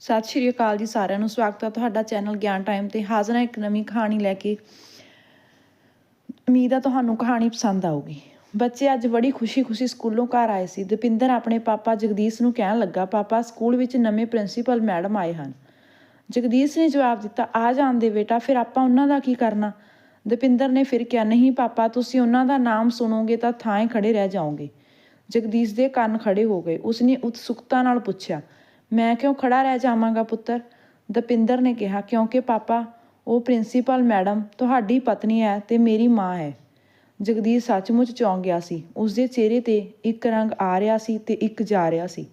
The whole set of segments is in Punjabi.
ਸਤਿ ਸ਼੍ਰੀ ਅਕਾਲ ਜੀ ਸਾਰਿਆਂ ਨੂੰ, ਸਵਾਗਤ ਹੈ ਤੁਹਾਡਾ ਚੈਨਲ ਗਿਆਨ ਟਾਈਮ ਤੇ। ਹਾਜ਼ਰ ਹਾਂ ਇੱਕ ਨਵੀਂ ਕਹਾਣੀ ਲੈ ਕੇ। ਉਮੀਦ ਹੈ ਤੁਹਾਨੂੰ ਕਹਾਣੀ ਪਸੰਦ ਆਊਗੀ। ਬੱਚੇ ਅੱਜ ਬੜੀ ਖੁਸ਼ੀ-ਖੁਸ਼ੀ ਸਕੂਲੋਂ ਘਰ ਆਏ ਸੀ। ਦਪਿੰਦਰ ਆਪਣੇ ਪਾਪਾ ਜਗਦੀਸ਼ ਨੂੰ ਕਹਿਣ ਲੱਗਾ, ਪਾਪਾ, ਸਕੂਲ ਵਿੱਚ ਨਵੇਂ ਪ੍ਰਿੰਸੀਪਲ ਮੈਡਮ ਆਏ ਹਨ। ਜਗਦੀਸ਼ ਨੇ ਜਵਾਬ ਦਿੱਤਾ, ਆ ਜਾਂਦੇ ਬੇਟਾ, ਫਿਰ ਆਪਾਂ ਉਹਨਾਂ ਦਾ ਕੀ ਕਰਨਾ? ਦਪਿੰਦਰ ਨੇ ਫਿਰ ਕਿਹਾ, ਨਹੀਂ ਪਾਪਾ, ਤੁਸੀਂ ਉਹਨਾਂ ਦਾ ਨਾਮ ਸੁਣੋਗੇ ਤਾਂ ਥਾਂ ਖੜੇ ਰਹਿ ਜਾਓਗੇ। ਜਗਦੀਸ਼ ਦੇ ਕੰਨ ਖੜੇ ਹੋ ਗਏ। ਉਸਨੇ ਉਤਸੁਕਤਾ ਨਾਲ ਪੁੱਛਿਆ ਮੈਂ ਕਿਉਂ ਖੜਾ ਰਹਿ ਜਾਵਾਂਗਾ ਪੁੱਤਰ? ਦਪਿੰਦਰ ਨੇ ਕਿਹਾ, ਕਿਉਂਕਿ ਪਾਪਾ, ਉਹ ਪ੍ਰਿੰਸੀਪਲ ਮੈਡਮ, ਤੁਹਾਡੀ ਪਤਨੀ ਹੈ ਤੇ ਮੇਰੀ ਮਾਂ ਹੈ। ਜਗਦੀਸ਼ ਸੱਚਮੁੱਚ ਚੌਂਕ ਗਿਆ ਸੀ। ਉਸਦੇ ਚਿਹਰੇ ਤੇ ਇੱਕ ਰੰਗ ਆ ਰਿਹਾ ਸੀ ਤੇ ਇੱਕ ਜਾ ਰਿਹਾ ਸੀ।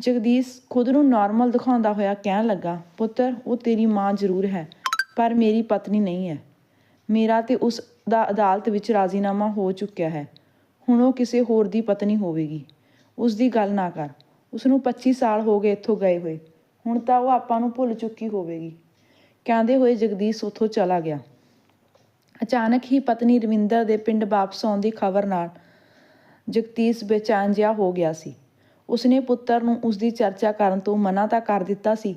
ਜਗਦੀਸ਼ ਖੁਦ ਨੂੰ ਨਾਰਮਲ ਦਿਖਾਉਂਦਾ ਹੋਇਆ ਕਹਿਣ ਲੱਗਾ, ਪੁੱਤਰ, ਉਹ ਤੇਰੀ ਮਾਂ ਜ਼ਰੂਰ ਹੈ, ਪਰ ਮੇਰੀ ਪਤਨੀ ਨਹੀਂ ਹੈ। ਮੇਰਾ ਤੇ ਉਸ ਦਾ ਅਦਾਲਤ ਵਿੱਚ ਰਾਜ਼ੀਨਾਮਾ ਹੋ ਚੁੱਕਿਆ ਹੈ। ਹੁਣ ਉਹ ਕਿਸੇ ਹੋਰ ਦੀ ਪਤਨੀ ਹੋਵੇਗੀ। ਉਸ ਦੀ ਗੱਲ ਨਾ ਕਰ। ਉਸ ਨੂੰ 25 ਸਾਲ ਹੋ ਗਏ ਇੱਥੋਂ ਗਏ ਹੋਏ। ਹੁਣ ਤਾਂ ਉਹ ਆਪਾਂ ਨੂੰ ਭੁੱਲ ਚੁੱਕੀ ਹੋਵੇਗੀ। ਕਹਿੰਦੇ ਹੋਏ ਜਗਦੀਸ਼ ਉੱਥੋਂ ਚਲਾ ਗਿਆ। ਅਚਾਨਕ ਹੀ ਪਤਨੀ ਰਵਿੰਦਰ ਦੇ ਪਿੰਡ ਵਾਪਸ ਆਉਣ ਦੀ ਖਬਰ ਨਾਲ ਜਗਦੀਸ਼ ਬੇਚੈਨ ਜਿਹਾ ਹੋ ਗਿਆ ਸੀ। ਉਸਨੇ ਪੁੱਤਰ ਨੂੰ ਉਸ ਦੀ ਚਰਚਾ ਕਰਨ ਤੋਂ ਮਨਾ ਤਾਂ ਕਰ ਦਿੱਤਾ ਸੀ,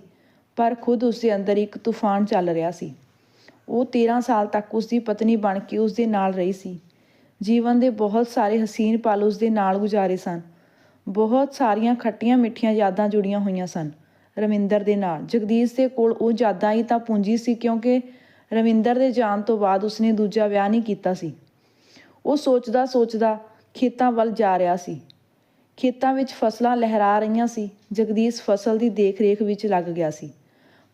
ਪਰ ਖੁਦ ਉਸ ਦੇ ਅੰਦਰ ਇੱਕ ਤੂਫਾਨ ਚੱਲ ਰਿਹਾ ਸੀ। ਉਹ 13 ਸਾਲ ਤੱਕ ਉਸ ਦੀ ਪਤਨੀ ਬਣ ਕੇ ਉਸ ਦੇ ਨਾਲ ਰਹੀ ਸੀ। ਜੀਵਨ ਦੇ ਬਹੁਤ ਸਾਰੇ ਹਸੀਨ ਪਲ ਉਸ ਦੇ ਨਾਲ ਗੁਜ਼ਾਰੇ ਸਨ। ਬਹੁਤ ਸਾਰੀਆਂ ਖੱਟੀਆਂ ਮਿੱਠੀਆਂ ਯਾਦਾਂ ਜੁੜੀਆਂ ਹੋਈਆਂ ਸਨ। ਰਵਿੰਦਰ ਦੇ ਨਾਲ। ਜਗਦੀਸ਼ ਦੇ ਕੋਲ ਉਹ ਯਾਦਾਂ ਹੀ ਤਾਂ ਪੂੰਜੀ ਸੀ ਕਿਉਂਕਿ ਰਵਿੰਦਰ ਦੇ ਜਾਣ ਤੋਂ ਬਾਅਦ ਉਸਨੇ ਦੂਜਾ ਵਿਆਹ ਨਹੀਂ ਕੀਤਾ ਸੀ। ਉਹ ਸੋਚਦਾ ਸੋਚਦਾ ਖੇਤਾਂ ਵੱਲ ਜਾ ਰਿਹਾ ਸੀ। ਖੇਤਾਂ ਵਿੱਚ ਫਸਲਾਂ ਲਹਿਰਾ ਰਹੀਆਂ ਸੀ। ਜਗਦੀਸ਼ ਫਸਲ ਦੀ ਦੇਖ-ਰੇਖ ਵਿੱਚ ਲੱਗ ਗਿਆ ਸੀ।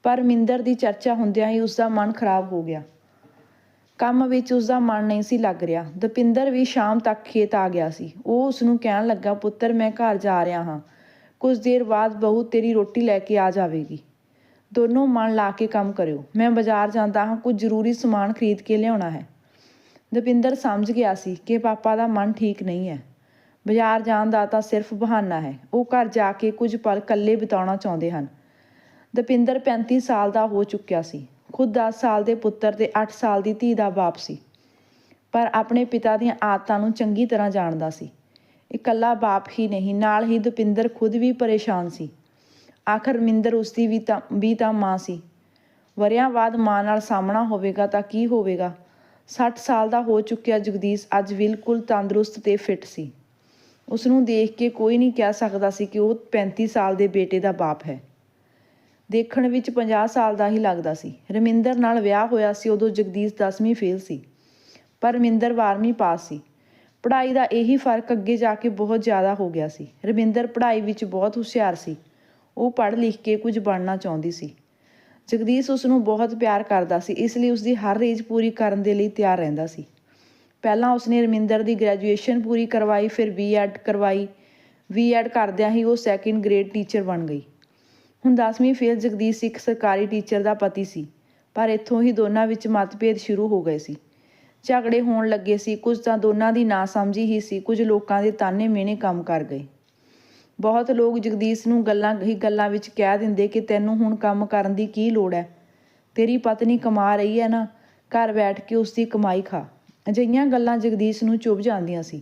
ਪਰ ਮਿੰਦਰ ਦੀ ਚਰਚਾ ਹੁੰਦਿਆਂ ਹੀ ਉਸ ਦਾ ਮਨ ਖਰਾਬ ਹੋ ਗਿਆ। ਕੰਮ ਵਿੱਚ ਉਸ ਦਾ ਮਨ ਨਹੀਂ ਸੀ ਲੱਗ ਰਿਹਾ। ਦਪਿੰਦਰ ਵੀ ਸ਼ਾਮ ਤੱਕ ਖੇਤ ਆ ਗਿਆ ਸੀ। ਉਹ ਉਸ ਨੂੰ ਕਹਿਣ ਲੱਗਾ, ਪੁੱਤਰ, ਮੈਂ ਘਰ ਜਾ ਰਿਹਾ ਹਾਂ। ਕੁਝ ਦੇਰ ਬਾਅਦ ਬਹੂ ਤੇਰੀ ਰੋਟੀ ਲੈ ਕੇ ਆ ਜਾਵੇਗੀ ਦੋਨੋਂ ਮਨ ਲਾ ਕੇ ਕੰਮ ਕਰਿਓ। ਮੈਂ ਬਾਜ਼ਾਰ ਜਾਂਦਾ ਹਾਂ। ਕੁਝ ਜ਼ਰੂਰੀ ਸਮਾਨ ਖਰੀਦ ਕੇ ਲਿਆਉਣਾ ਹੈ ਦਪਿੰਦਰ ਸਮਝ ਗਿਆ ਸੀ ਕਿ ਪਾਪਾ ਦਾ ਮਨ ਠੀਕ ਨਹੀਂ ਹੈ। ਬਾਜ਼ਾਰ ਜਾਣ ਦਾ ਤਾਂ ਸਿਰਫ ਬਹਾਨਾ ਹੈ। ਉਹ ਘਰ ਜਾ ਕੇ ਕੁਝ ਪਲ ਇਕੱਲੇ ਬਿਤਾਉਣਾ ਚਾਹੁੰਦੇ ਹਨ। ਦਪਿੰਦਰ 35 ਸਾਲ ਦਾ ਹੋ ਚੁੱਕਿਆ ਸੀ। ਖੁਦ 10 ਸਾਲ ਦੇ ਪੁੱਤਰ ਤੇ 8 ਸਾਲ ਦੀ ਧੀ ਦਾ ਬਾਪ ਸੀ। ਪਰ ਆਪਣੇ ਪਿਤਾ ਦੀਆਂ ਆਦਤਾਂ ਨੂੰ ਚੰਗੀ ਤਰ੍ਹਾਂ ਜਾਣਦਾ ਸੀ। ਇਕੱਲਾ ਬਾਪ ਹੀ ਨਹੀਂ, ਨਾਲ ਹੀ ਦੁਪਿੰਦਰ ਖੁਦ ਵੀ ਪਰੇਸ਼ਾਨ ਸੀ। ਆਖਰ ਮਿੰਦਰ ਉਸ ਦੀ ਵੀ ਤਾਂ ਵੀ ਤਾਂ ਮਾਂ ਸੀ। ਵਰਿਆਂ ਬਾਅਦ ਮਾਂ ਨਾਲ ਸਾਹਮਣਾ ਹੋਵੇਗਾ ਤਾਂ ਕੀ ਹੋਵੇਗਾ? 60 ਸਾਲ ਦਾ ਹੋ ਚੁੱਕਿਆ ਜਗਦੀਸ਼ ਅੱਜ ਬਿਲਕੁਲ ਤੰਦਰੁਸਤ ਤੇ ਫਿੱਟ ਸੀ। ਉਸ ਨੂੰ ਦੇਖ ਕੇ ਕੋਈ ਨਹੀਂ ਕਹਿ ਸਕਦਾ ਸੀ ਕਿ ਉਹ 35 ਸਾਲ ਦੇ ਬੇਟੇ ਦਾ ਬਾਪ ਹੈ। ਦੇਖਣ ਵਿੱਚ 50 ਸਾਲ ਦਾ ਹੀ ਲੱਗਦਾ ਸੀ। ਰਮਿੰਦਰ ਨਾਲ ਵਿਆਹ ਹੋਇਆ ਸੀ ਉਦੋਂ ਜਗਦੀਸ਼ 10ਵੀਂ ਫੇਲ ਸੀ, ਪਰ ਰਮਿੰਦਰ 12ਵੀਂ ਪਾਸ ਸੀ। ਪੜ੍ਹਾਈ ਦਾ ਇਹੀ ਫ਼ਰਕ ਅੱਗੇ ਜਾ ਕੇ ਬਹੁਤ ਜ਼ਿਆਦਾ ਹੋ ਗਿਆ ਸੀ। ਰਮਿੰਦਰ ਪੜ੍ਹਾਈ ਵਿੱਚ ਬਹੁਤ ਹੁਸ਼ਿਆਰ ਸੀ। ਉਹ ਪੜ੍ਹ ਲਿਖ ਕੇ ਕੁਝ ਬਣਨਾ ਚਾਹੁੰਦੀ ਸੀ। ਜਗਦੀਸ਼ ਉਸ ਨੂੰ ਬਹੁਤ ਪਿਆਰ ਕਰਦਾ ਸੀ, ਇਸ ਲਈ ਉਸ ਦੀ ਹਰ ਰੀਝ ਪੂਰੀ ਕਰਨ ਦੇ ਲਈ ਤਿਆਰ ਰਹਿੰਦਾ ਸੀ। ਪਹਿਲਾਂ ਉਸਨੇ ਰਮਿੰਦਰ ਦੀ ਗ੍ਰੈਜੂਏਸ਼ਨ ਪੂਰੀ ਕਰਵਾਈ, ਫਿਰ ਬੀਐਡ ਕਰਵਾਈ। ਬੀਐਡ ਕਰਦਿਆਂ ਹੀ ਉਹ ਸੈਕਿੰਡ ਗ੍ਰੇਡ ਟੀਚਰ ਬਣ ਗਈ। ਹੁਣ 10ਵੀਂ ਫੇਲ ਜਗਦੀਸ਼ ਇੱਕ ਸਰਕਾਰੀ ਟੀਚਰ ਦਾ ਪਤੀ ਸੀ, ਪਰ ਇੱਥੋਂ ਹੀ ਦੋਨਾਂ ਵਿੱਚ ਮਤਭੇਦ ਸ਼ੁਰੂ ਹੋ ਗਏ ਸੀ। ਝਗੜੇ ਹੋਣ ਲੱਗੇ ਸੀ, ਕੁਝ ਤਾਂ ਦੋਨਾਂ ਦੀ ਨਾ ਸਮਝੀ ਹੀ ਸੀ, ਕੁਝ ਲੋਕਾਂ ਦੇ ਤਾਨੇ ਮਿਹਣੇ ਕੰਮ ਕਰ ਗਏ। ਬਹੁਤ ਲੋਕ ਜਗਦੀਸ਼ ਨੂੰ ਗੱਲਾਂ ਹੀ ਗੱਲਾਂ ਵਿੱਚ ਕਹਿ ਦਿੰਦੇ ਕਿ ਤੈਨੂੰ ਹੁਣ ਕੰਮ ਕਰਨ ਦੀ ਕੀ ਲੋੜ ਹੈ ਤੇਰੀ ਪਤਨੀ ਕਮਾ ਰਹੀ ਹੈ ਨਾ, ਘਰ ਬੈਠ ਕੇ ਉਸ ਦੀ ਕਮਾਈ ਖਾ। ਅਜਿਹੀਆਂ ਗੱਲਾਂ ਜਗਦੀਸ਼ ਨੂੰ ਚੁੱਭ ਜਾਂਦੀਆਂ ਸੀ।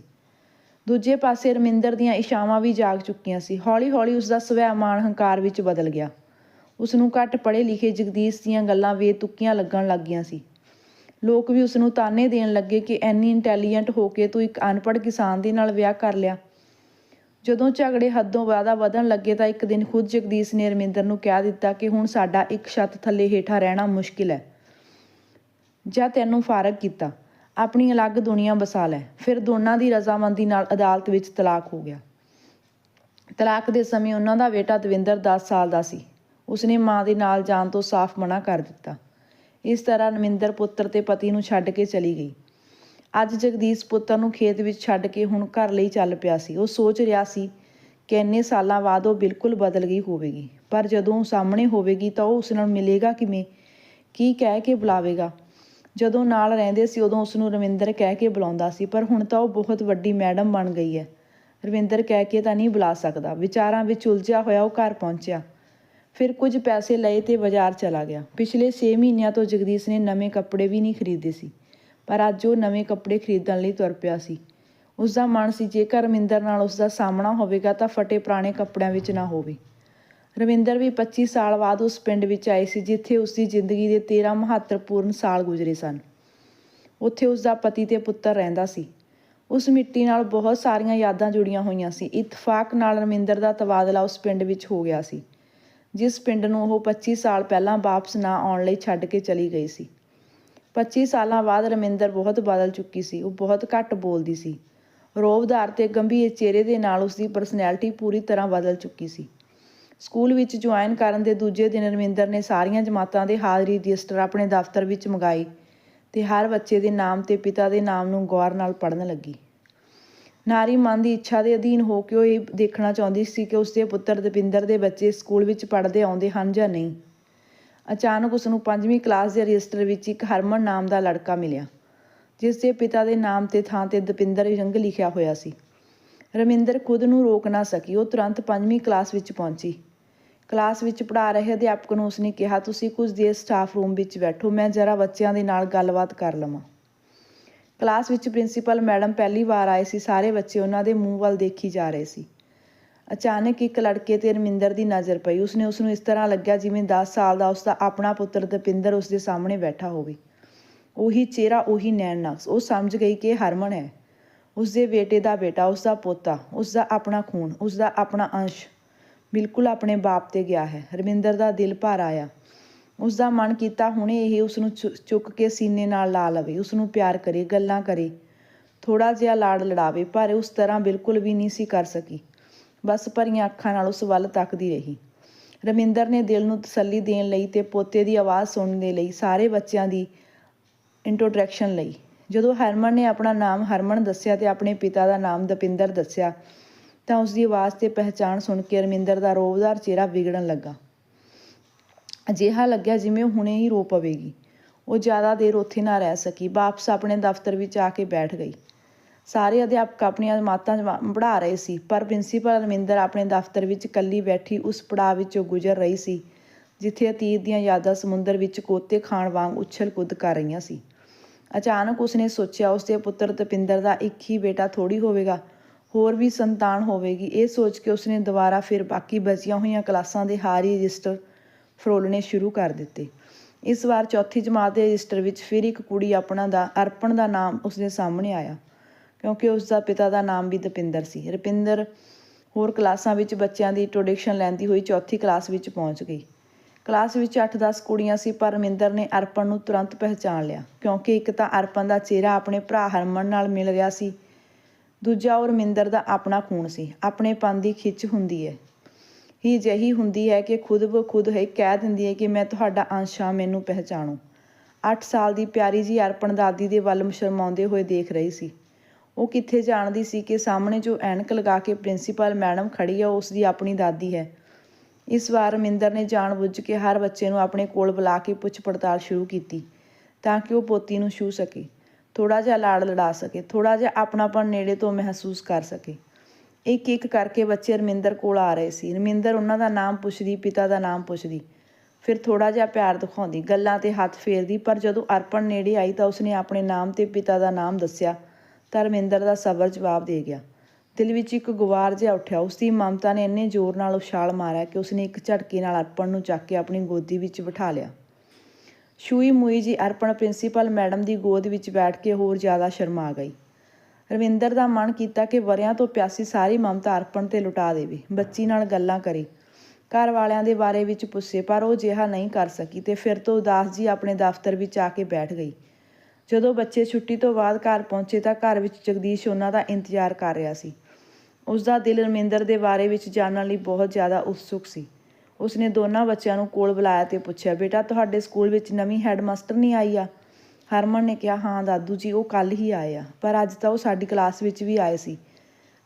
ਦੂਜੇ ਪਾਸੇ ਰਮਿੰਦਰ ਦੀਆਂ ਇਸ਼ਾਵਾਂ ਵੀ ਜਾਗ ਚੁੱਕੀਆਂ ਸੀ। ਹੌਲੀ-ਹੌਲੀ ਉਸ ਦਾ ਸਵੈਮਾਨ ਹੰਕਾਰ ਵਿੱਚ ਬਦਲ ਗਿਆ। ਉਸ ਨੂੰ ਘੱਟ ਪੜ੍ਹੇ ਲਿਖੇ ਜਗਦੀਸ਼ ਦੀਆਂ ਗੱਲਾਂ ਵੇਤੁਕੀਆਂ ਲੱਗਣ ਲੱਗੀਆਂ ਸੀ। ਲੋਕ ਵੀ ਉਸ ਨੂੰ ਤਾਨੇ ਦੇਣ ਲੱਗੇ ਕਿ ਐਨੀ ਇੰਟੈਲੀਜੈਂਟ ਹੋ ਕੇ ਤੂੰ ਇੱਕ ਅਨਪੜ੍ਹ ਕਿਸਾਨ ਦੇ ਨਾਲ ਵਿਆਹ ਕਰ ਲਿਆ। ਜਦੋਂ ਝਗੜੇ ਹੱਦੋਂ ਜ਼ਿਆਦਾ ਵਧਣ ਲੱਗੇ ਤਾਂ ਇੱਕ ਦਿਨ ਖੁਦ ਜਗਦੀਸ਼ ਨੇ ਰਮਿੰਦਰ ਨੂੰ ਕਹਿ ਦਿੱਤਾ ਕਿ ਹੁਣ ਸਾਡਾ ਇੱਕ ਛੱਤ ਥੱਲੇ ਹੇਠਾਂ ਰਹਿਣਾ ਮੁਸ਼ਕਿਲ ਹੈ। ਜਾਂ ਤੈਨੂੰ ਫਾਰਕ ਕੀਤਾ। ਆਪਣੀ ਅਲੱਗ ਦੁਨੀਆ ਬਸਾ ਲੈ। ਫਿਰ ਦੋਨਾਂ ਦੀ ਰਜ਼ਾਮੰਦੀ ਨਾਲ ਅਦਾਲਤ ਵਿੱਚ ਤਲਾਕ ਹੋ ਗਿਆ। ਤਲਾਕ ਦੇ ਸਮੇਂ ਉਹਨਾਂ ਦਾ ਬੇਟਾ ਦਵਿੰਦਰ 10 ਸਾਲ ਦਾ ਸੀ। ਉਸਨੇ ਮਾਂ ਦੇ ਨਾਲ ਜਾਣ ਤੋਂ ਸਾਫ਼ ਮਨਾ ਕਰ ਦਿੱਤਾ। ਇਸ ਤਰ੍ਹਾਂ ਨਮਿੰਦਰ ਪੁੱਤਰ ਤੇ ਪਤੀ ਨੂੰ ਛੱਡ ਕੇ ਚਲੀ ਗਈ। ਅੱਜ ਜਗਦੀਸ਼ ਪੁੱਤਰ ਨੂੰ ਖੇਤ ਵਿੱਚ ਛੱਡ ਕੇ ਹੁਣ ਘਰ ਲਈ ਚੱਲ ਪਿਆ ਸੀ। ਉਹ ਸੋਚ ਰਿਹਾ ਸੀ ਕਿ ਇੰਨੇ ਸਾਲਾਂ ਬਾਅਦ ਉਹ ਬਿਲਕੁਲ ਬਦਲ ਗਈ ਹੋਵੇਗੀ। ਪਰ ਜਦੋਂ ਉਹ ਸਾਹਮਣੇ ਹੋਵੇਗੀ ਤਾਂ ਉਹ ਉਸ ਨਾਲ ਮਿਲੇਗਾ ਕਿਵੇਂ? ਕੀ ਕਹਿ ਕੇ ਬੁਲਾਵੇਗਾ? ਜਦੋਂ ਨਾਲ ਰਹਿੰਦੇ ਸੀ, ਉਦੋਂ ਉਸ ਨੂੰ ਰਵਿੰਦਰ ਕਹਿ ਕੇ ਬੁਲਾਉਂਦਾ ਸੀ, ਪਰ ਹੁਣ ਤਾਂ ਉਹ ਬਹੁਤ ਵੱਡੀ ਮੈਡਮ ਬਣ ਗਈ ਹੈ। ਰਵਿੰਦਰ ਕਹਿ ਕੇ ਤਾਂ ਨਹੀਂ ਬੁਲਾ ਸਕਦਾ। ਵਿਚਾਰਾਂ ਵਿੱਚ ਉਲਝਿਆ ਹੋਇਆ ਉਹ ਘਰ ਪਹੁੰਚਿਆ। ਫਿਰ ਕੁਝ ਪੈਸੇ ਲਏ ਤੇ ਬਾਜ਼ਾਰ ਚਲਾ ਗਿਆ। ਪਿਛਲੇ 6 ਮਹੀਨਿਆਂ ਤੋਂ ਜਗਦੀਸ਼ ਨੇ ਨਵੇਂ ਕੱਪੜੇ ਵੀ ਨਹੀਂ ਖਰੀਦੇ ਸੀ, ਪਰ ਅੱਜ ਉਹ ਨਵੇਂ ਕੱਪੜੇ ਖਰੀਦਣ ਲਈ ਤੁਰ ਪਿਆ ਸੀ। ਉਸ ਦਾ ਮਨ ਸੀ, ਜੇਕਰ ਰਮਿੰਦਰ ਨਾਲ ਉਸ ਦਾ ਸਾਹਮਣਾ ਹੋਵੇਗਾ ਤਾਂ ਫਟੇ ਪੁਰਾਣੇ ਕੱਪੜਿਆਂ ਵਿੱਚ ਨਾ ਹੋਵੇ। ਰਵਿੰਦਰ ਵੀ 25 ਸਾਲ ਬਾਅਦ ਉਸ ਪਿੰਡ ਵਿੱਚ ਆਈ ਸੀ, ਜਿੱਥੇ ਉਸ ਦੀ ਜ਼ਿੰਦਗੀ ਦੇ 13 ਮਹੱਤਵਪੂਰਨ ਸਾਲ ਗੁਜ਼ਰੇ ਸਨ। ਉੱਥੇ ਉਸ ਦਾ ਪਤੀ ਤੇ ਪੁੱਤਰ ਰਹਿੰਦਾ ਸੀ। ਉਸ ਮਿੱਟੀ ਨਾਲ ਬਹੁਤ ਸਾਰੀਆਂ ਯਾਦਾਂ ਜੁੜੀਆਂ ਹੋਈਆਂ ਸੀ। ਇਤਫਾਕ ਨਾਲ ਰਮਿੰਦਰ ਦਾ ਤਬਾਦਲਾ ਉਸ ਪਿੰਡ ਵਿੱਚ ਹੋ ਗਿਆ ਸੀ, ਜਿਸ ਪਿੰਡ ਨੂੰ ਉਹ 25 ਸਾਲ ਪਹਿਲਾਂ ਵਾਪਸ ਨਾ ਆਉਣ ਲਈ ਛੱਡ ਕੇ ਚਲੀ ਗਈ ਸੀ। 25 ਸਾਲਾਂ ਬਾਅਦ ਰਮਿੰਦਰ ਬਹੁਤ ਬਦਲ ਚੁੱਕੀ ਸੀ, ਉਹ ਬਹੁਤ ਘੱਟ ਬੋਲਦੀ ਸੀ। ਰੋਬਦਾਰ ਤੇ ਗੰਭੀਰ ਚਿਹਰੇ ਦੇ ਨਾਲ ਉਸ ਦੀ ਪਰਸਨੈਲਿਟੀ ਪੂਰੀ ਤਰ੍ਹਾਂ ਬਦਲ ਚੁੱਕੀ ਸੀ। ਸਕੂਲ ਵਿੱਚ ਜੁਆਇਨ ਕਰਨ ਦੇ ਦੂਜੇ ਦਿਨ ਰਮਿੰਦਰ ਨੇ ਸਾਰੀਆਂ ਜਮਾਤਾਂ ਦੇ ਹਾਜ਼ਰੀ ਰਜਿਸਟਰ ਆਪਣੇ ਦਫ਼ਤਰ ਵਿੱਚ ਮੰਗਾਏ ਤੇ ਹਰ ਬੱਚੇ ਦੇ ਨਾਮ ਤੇ ਪਿਤਾ ਦੇ ਨਾਮ ਨੂੰ ਗੌਰ ਨਾਲ ਪੜ੍ਹਨ ਲੱਗੀ। ਨਾਰੀ ਮਨ ਦੀ ਇੱਛਾ ਦੇ ਅਧੀਨ ਹੋ ਕੇ ਉਹ ਇਹ ਦੇਖਣਾ ਚਾਹੁੰਦੀ ਸੀ ਕਿ ਉਸਦੇ ਪੁੱਤਰ ਦਪਿੰਦਰ ਦੇ ਬੱਚੇ ਸਕੂਲ ਵਿੱਚ ਪੜ੍ਹਦੇ ਆਉਂਦੇ ਹਨ ਜਾਂ ਨਹੀਂ। ਅਚਾਨਕ ਉਸ ਨੂੰ ਪੰਜਵੀਂ ਕਲਾਸ ਦੇ ਰਜਿਸਟਰ ਵਿੱਚ ਇੱਕ ਹਰਮਨ ਨਾਮ ਦਾ ਲੜਕਾ ਮਿਲਿਆ, ਜਿਸ ਦੇ ਪਿਤਾ ਦੇ ਨਾਮ ਤੇ ਥਾਂ ਤੇ ਦਪਿੰਦਰ ਰੰਗ ਲਿਖਿਆ ਹੋਇਆ ਸੀ। ਰਮਿੰਦਰ ਖੁਦ ਨੂੰ ਰੋਕ ਨਾ ਸਕੀ, ਉਹ ਤੁਰੰਤ ਪੰਜਵੀਂ ਕਲਾਸ ਵਿੱਚ ਪਹੁੰਚੀ। ਕਲਾਸ ਵਿੱਚ ਪੜ੍ਹਾ ਰਹੇ ਅਧਿਆਪਕ ਨੂੰ ਉਸਨੇ ਕਿਹਾ, ਤੁਸੀਂ ਕੁਝ ਦੇਰ ਸਟਾਫ ਰੂਮ ਵਿੱਚ ਬੈਠੋ, ਮੈਂ ਜ਼ਰਾ ਬੱਚਿਆਂ ਦੇ ਨਾਲ ਗੱਲਬਾਤ ਕਰ ਲਵਾਂ। ਕਲਾਸ ਵਿੱਚ ਪ੍ਰਿੰਸੀਪਲ ਮੈਡਮ ਪਹਿਲੀ ਵਾਰ ਆਏ ਸੀ, ਸਾਰੇ ਬੱਚੇ ਉਹਨਾਂ ਦੇ ਮੂੰਹ ਵੱਲ ਦੇਖੀ ਜਾ ਰਹੇ ਸੀ। ਅਚਾਨਕ ਇੱਕ ਲੜਕੇ ਤੇ ਰਮਿੰਦਰ ਦੀ ਨਜ਼ਰ ਪਈ। ਉਸਨੇ ਉਸ ਨੂੰ ਇਸ ਤਰ੍ਹਾਂ ਲੱਗਿਆ ਜਿਵੇਂ 10 ਸਾਲ ਦਾ ਉਸਦਾ ਆਪਣਾ ਪੁੱਤਰ ਦਪਿੰਦਰ ਉਸਦੇ ਸਾਹਮਣੇ ਬੈਠਾ ਹੋਵੇ। ਉਹੀ ਚਿਹਰਾ, ਉਹੀ ਨੈਣ ਨਕਸ਼, ਉਹ ਸਮਝ ਗਈ ਕਿ ਹਰਮਨ ਹੈ। ਉਸਦੇ ਬੇਟੇ ਦਾ ਬੇਟਾ, ਉਸਦਾ ਪੋਤਾ, ਉਸਦਾ ਆਪਣਾ ਖੂਨ, ਉਸਦਾ ਆਪਣਾ ਅੰਸ਼। ਬਿਲਕੁਲ ਆਪਣੇ ਬਾਪ ਤੇ ਗਿਆ ਹੈ। ਰਮਿੰਦਰ ਦਾ ਦਿਲ ਭਰ ਆਇਆ। ਉਸਦਾ ਮਨ ਕੀਤਾ ਹੁਣੇ ਇਹ ਉਸ ਨੂੰ ਚੁੱਕ ਕੇ ਸੀਨੇ ਨਾਲ ਲਾ ਲਵੇ। ਉਸ ਨੂੰ ਪਿਆਰ ਕਰੇ, ਗੱਲਾਂ ਕਰੇ। ਥੋੜਾ ਜਿਹਾ ਲਾੜ ਲੜਾਵੇ, ਪਰ ਉਸ ਤਰ੍ਹਾਂ ਬਿਲਕੁਲ ਵੀ ਨਹੀਂ ਸੀ ਕਰ ਸਕੀ। ਬਸ ਭਰੀਆਂ ਅੱਖਾਂ ਨਾਲ ਉਸ ਵੱਲ ਤੱਕਦੀ ਰਹੀ। ਰਮਿੰਦਰ ਨੇ ਦਿਲ ਨੂੰ ਤਸੱਲੀ ਦੇਣ ਲਈ ਤੇ ਪੋਤੇ ਦੀ ਆਵਾਜ਼ ਸੁਣਨ ਦੇ ਲਈ ਸਾਰੇ ਬੱਚਿਆਂ ਦੀ ਇੰਟਰੋਡਕਸ਼ਨ ਲਈ। ਜਦੋਂ ਹਰਮਨ ਨੇ ਆਪਣਾ ਨਾਮ ਹਰਮਨ ਦੱਸਿਆ ਤੇ ਆਪਣੇ ਪਿਤਾ ਦਾ ਨਾਮ ਦਪਿੰਦਰ ਦੱਸਿਆ ਤਾਂ ਉਸ ਦੀ ਆਵਾਜ਼ ਤੇ ਪਹਿਚਾਣ ਸੁਣ ਕੇ ਰਮਿੰਦਰ ਦਾ ਰੋਵਦਾਰ ਚਿਹਰਾ ਵਿਗੜਨ ਲੱਗਾ। ਅਜਿਹਾ ਲੱਗਿਆ ਜਿਵੇਂ ਹੁਣੇ ਹੀ ਰੋ ਪਵੇਗੀ। ਉਹ ਜ਼ਿਆਦਾ ਦੇਰ ਉੱਥੇ ਨਾ ਰਹਿ ਸਕੀ। ਵਾਪਸ ਆਪਣੇ ਦਫ਼ਤਰ ਵਿੱਚ ਆ ਕੇ ਬੈਠ ਗਈ। ਸਾਰੇ ਅਧਿਆਪਕ ਆਪਣੀਆਂ ਮਾਤਾਂ ਪੜ੍ਹਾ ਰਹੇ ਸੀ, ਪਰ ਪ੍ਰਿੰਸੀਪਲ ਰਮਿੰਦਰ ਆਪਣੇ ਦਫ਼ਤਰ ਵਿੱਚ ਇਕੱਲੀ ਬੈਠੀ ਉਸ ਪੜਾਅ ਵਿੱਚੋਂ ਗੁਜ਼ਰ ਰਹੀ ਸੀ, ਜਿੱਥੇ ਅਤੀਤ ਦੀਆਂ ਯਾਦਾਂ ਸਮੁੰਦਰ ਵਿੱਚ ਕੋਤੇ ਖਾਣ ਵਾਂਗ ਉਛਲ ਕੁੱਦ ਕਰ ਰਹੀਆਂ ਸੀ। ਅਚਾਨਕ ਉਸਨੇ ਸੋਚਿਆ, ਉਸਦੇ ਪੁੱਤਰ ਤਪਿੰਦਰ ਦਾ ਇੱਕ ਹੀ ਬੇਟਾ ਥੋੜੀ ਹੋਵੇਗਾ। ਹੋਰ ਵੀ ਸੰਤਾਨ ਹੋਵੇਗੀ। ਇਹ ਸੋਚ ਕੇ ਉਸਨੇ ਦੁਬਾਰਾ ਫਿਰ ਬਾਕੀ ਬਚੀਆਂ ਹੋਈਆਂ ਕਲਾਸਾਂ ਦੇ ਹਾਰੀ ਰਜਿਸਟਰ ਫਰੋਲਣੇ ਸ਼ੁਰੂ ਕਰ ਦਿੱਤੇ। ਇਸ ਵਾਰ ਚੌਥੀ ਜਮਾਤ ਦੇ ਰਜਿਸਟਰ ਵਿੱਚ ਫਿਰ ਇੱਕ ਕੁੜੀ ਆਪਣਾ ਦਾ, ਅਰਪਣ ਦਾ ਨਾਮ ਉਸਦੇ ਸਾਹਮਣੇ ਆਇਆ, ਕਿਉਂਕਿ ਉਸ ਦਾ ਪਿਤਾ ਦਾ ਨਾਮ ਵੀ ਦਪਿੰਦਰ ਸੀ। ਰਪਿੰਦਰ ਹੋਰ ਕਲਾਸਾਂ ਵਿੱਚ ਬੱਚਿਆਂ ਦੀ ਇੰਟਰੋਡਕਸ਼ਨ ਲੈਂਦੀ ਹੋਈ ਚੌਥੀ ਕਲਾਸ ਵਿੱਚ ਪਹੁੰਚ ਗਈ। ਕਲਾਸ ਵਿੱਚ 8-10 ਕੁੜੀਆਂ ਸੀ, ਪਰ ਰਮਿੰਦਰ ਨੇ ਅਰਪਣ ਨੂੰ ਤੁਰੰਤ ਪਹਿਚਾਨ ਲਿਆ, ਕਿਉਂਕਿ ਇੱਕ ਤਾਂ ਅਰਪਣ ਦਾ ਚਿਹਰਾ ਆਪਣੇ ਭਰਾ ਹਰਮਨ ਨਾਲ ਮਿਲ ਰਿਹਾ ਸੀ ਦੂਜਾ ਉਹ ਰਮਿੰਦਰ ਦਾ ਆਪਣਾ ਖੂਨ ਸੀ। ਆਪਣੇ ਪਨ ਦੀ ਖਿੱਚ ਹੁੰਦੀ ਹੈ ਹੀ ਜਹੀ ਹੁੰਦੀ ਹੈ ਕਿ ਖੁਦ ਬ ਖੁਦ ਹੈ ਕਹਿ ਦਿੰਦੀ ਹੈ ਕਿ ਮੈਂ ਤੁਹਾਡਾ ਅੰਸ਼ ਮੈਨੂੰ ਪਹਿਚਾਣੋ। 8 ਸਾਲ ਦੀ ਪਿਆਰੀ ਜੀ ਅਰਪਣ ਦਾਦੀ ਦੇ ਵੱਲ ਸ਼ਰਮਾਉਂਦੇ ਹੋਏ ਦੇਖ ਰਹੀ ਸੀ। ਉਹ ਕਿੱਥੇ ਜਾਣਦੀ ਸੀ ਕਿ ਸਾਹਮਣੇ ਜੋ ਐਨਕ ਲਗਾ ਕੇ ਪ੍ਰਿੰਸੀਪਲ ਮੈਡਮ ਖੜੀ ਹੈ ਉਸ ਦੀ ਆਪਣੀ ਦਾਦੀ ਹੈ। ਇਸ ਵਾਰ ਰਮਿੰਦਰ ਨੇ ਜਾਣਬੁੱਝ ਕੇ ਹਰ ਬੱਚੇ ਨੂੰ ਆਪਣੇ ਕੋਲ ਬੁਲਾ ਕੇ ਪੁੱਛ ਪੜਤਾਲ ਸ਼ੁਰੂ ਕੀਤੀ ਤਾਂ ਕਿ ਉਹ ਪੋਤੀ ਨੂੰ ਛੂ ਸਕੇ। ਥੋੜਾ ਜਿਹਾ ਲਾੜ ਲੜਾ ਸਕੇ ਥੋੜਾ ਜਿਹਾ ਆਪਣਾਪਣ ਨੇੜੇ ਤੋਂ ਮਹਿਸੂਸ ਕਰ ਸਕੇ। ਇੱਕ ਇੱਕ ਕਰਕੇ ਬੱਚੇ ਰਮਿੰਦਰ ਕੋਲ ਆ ਰਹੇ ਸੀ। ਰਮਿੰਦਰ ਉਹਨਾਂ ਦਾ ਨਾਮ ਪੁੱਛਦੀ, ਪਿਤਾ ਦਾ ਨਾਮ ਪੁੱਛਦੀ, ਫਿਰ ਥੋੜਾ ਜਿਹਾ ਪਿਆਰ ਦਿਖਾਉਂਦੀ, ਗੱਲਾਂ ਤੇ ਹੱਥ ਫੇਰਦੀ, ਪਰ ਜਦੋਂ ਅਰਪਣ ਨੇੜੇ ਆਈ ਤਾਂ ਉਸਨੇ ਆਪਣੇ ਨਾਮ ਤੇ ਪਿਤਾ ਦਾ ਨਾਮ ਦੱਸਿਆ, ਤਾਂ ਰਮਿੰਦਰ ਦਾ ਸਬਰ ਜਵਾਬ ਦੇ ਗਿਆ। ਦਿਲ ਵਿੱਚ ਇੱਕ ਗੁਵਾਰ ਜਿਹਾ ਉੱਠਿਆ। ਉਸ ਦੀ ਮਮਤਾ ਨੇ ਇੰਨੇ ਜ਼ੋਰ ਨਾਲ ਉਛਾਲ ਮਾਰਿਆ ਕਿ ਉਸਨੇ ਇੱਕ ਝਟਕੇ ਨਾਲ ਅਰਪਣ ਨੂੰ ਚੱਕ ਕੇ ਆਪਣੀ ਗੋਦੀ ਵਿੱਚ ਬਿਠਾ ਲਿਆ। ਸ਼ੂਈ ਮੂਈ ਜੀ ਅਰਪਣ ਪ੍ਰਿੰਸੀਪਲ ਮੈਡਮ ਦੀ ਗੋਦ ਵਿੱਚ ਬੈਠ ਕੇ ਹੋਰ ਜ਼ਿਆਦਾ ਸ਼ਰਮਾ ਗਈ। ਰਵਿੰਦਰ ਦਾ ਮਨ ਕੀਤਾ ਕਿ ਵਰਿਆਂ ਤੋਂ ਪਿਆਸੀ ਸਾਰੀ ਮਮਤਾ ਅਰਪਣ ਤੇ ਲੁਟਾ ਦੇਵੇ, ਬੱਚੀ ਨਾਲ ਗੱਲਾਂ ਕਰੇ। ਘਰ ਵਾਲਿਆਂ ਦੇ ਬਾਰੇ ਵਿੱਚ ਪੁੱਛੇ, ਪਰ ਉਹ ਜਿਹਾ ਨਹੀਂ ਕਰ ਸਕੀ ਤੇ ਫਿਰ ਤੋਂ ਉਦਾਸ ਜੀ ਆਪਣੇ ਦਫ਼ਤਰ ਵਿੱਚ ਆ ਕੇ ਬੈਠ ਗਈ। ਜਦੋਂ ਬੱਚੇ ਛੁੱਟੀ ਤੋਂ ਬਾਅਦ ਘਰ ਪਹੁੰਚੇ ਤਾਂ ਘਰ ਵਿੱਚ ਜਗਦੀਸ਼ ਉਹਨਾਂ ਦਾ ਇੰਤਜ਼ਾਰ ਕਰ ਰਿਹਾ ਸੀ। ਉਸ ਦਾ ਦਿਲ ਰਮਿੰਦਰ ਦੇ ਬਾਰੇ ਵਿੱਚ ਜਾਣਨ ਲਈ ਬਹੁਤ ਜ਼ਿਆਦਾ ਉਤਸੁਕ ਸੀ। ਉਸਨੇ ਦੋਨਾਂ ਬੱਚਿਆਂ ਨੂੰ ਕੋਲ ਬੁਲਾਇਆ ਤੇ ਪੁੱਛਿਆ, ਬੇਟਾ, ਤੁਹਾਡੇ ਸਕੂਲ ਵਿੱਚ ਨਵੀਂ ਹੈਡਮਾਸਟਰ ਨਹੀਂ ਆਈ ਆ? ਹਰਮਨ ਨੇ ਕਿਹਾ, ਹਾਂ ਦਾਦੂ ਜੀ, ਉਹ ਕੱਲ ਹੀ ਆਏ ਆ, ਪਰ ਅੱਜ ਤਾਂ ਉਹ ਸਾਡੀ ਕਲਾਸ ਵਿੱਚ ਵੀ ਆਏ ਸੀ।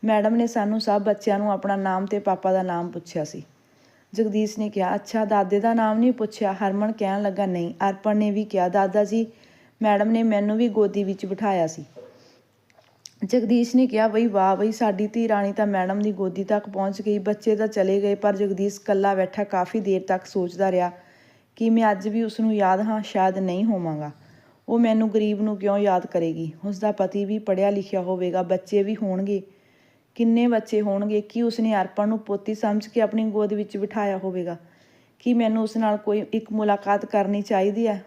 ਮੈਡਮ ਨੇ ਸਾਨੂੰ ਸਭ ਬੱਚਿਆਂ ਨੂੰ ਆਪਣਾ ਨਾਮ ਤੇ ਪਾਪਾ ਦਾ ਨਾਮ ਪੁੱਛਿਆ ਸੀ। ਜਗਦੀਸ਼ ਨੇ ਕਿਹਾ, ਅੱਛਾ, ਦਾਦੇ ਦਾ ਨਾਮ ਨਹੀਂ ਪੁੱਛਿਆ? ਹਰਮਨ ਕਹਿਣ ਲੱਗਾ, ਨਹੀਂ। ਅਰਪਣ ਨੇ ਵੀ ਕਿਹਾ, ਦਾਦਾ ਜੀ, ਮੈਡਮ ਨੇ ਮੈਨੂੰ ਵੀ ਗੋਦੀ ਵਿੱਚ ਬਿਠਾਇਆ ਸੀ। ਜਗਦੀਸ਼ ਨੇ ਕਿਹਾ, ਬਈ ਵਾਹ, ਬਈ ਸਾਡੀ ਧੀ ਰਾਣੀ ਤਾਂ ਮੈਡਮ ਦੀ ਗੋਦੀ ਤੱਕ ਪਹੁੰਚ ਗਈ, ਬੱਚੇ ਤਾਂ ਚਲੇ ਗਏ, ਪਰ ਜਗਦੀਸ਼ ਇਕੱਲਾ ਬੈਠਾ ਕਾਫੀ ਦੇਰ ਤੱਕ ਸੋਚਦਾ ਰਿਹਾ ਕਿ ਮੈਂ ਅੱਜ ਵੀ ਉਸ ਨੂੰ ਯਾਦ ਹਾਂ, ਸ਼ਾਇਦ ਨਹੀਂ ਹੋਵਾਂਗਾ। ਉਹ ਮੈਨੂੰ ਗਰੀਬ ਨੂੰ ਕਿਉਂ ਯਾਦ ਕਰੇਗੀ? ਉਸ ਦਾ ਪਤੀ ਵੀ ਪੜ੍ਹਿਆ ਲਿਖਿਆ ਹੋਵੇਗਾ, ਬੱਚੇ ਵੀ ਹੋਣਗੇ। ਕਿੰਨੇ ਬੱਚੇ ਹੋਣਗੇ? ਕੀ ਉਸਨੇ ਅਰਪਣ ਨੂੰ ਪੋਤੀ ਸਮਝ ਕੇ ਆਪਣੀ ਗੋਦ ਵਿੱਚ ਬਿਠਾਇਆ ਹੋਵੇਗਾ? ਕੀ ਮੈਨੂੰ ਉਸ ਨਾਲ ਕੋਈ ਇੱਕ ਮੁਲਾਕਾਤ ਕਰਨੀ ਚਾਹੀਦੀ ਹੈ?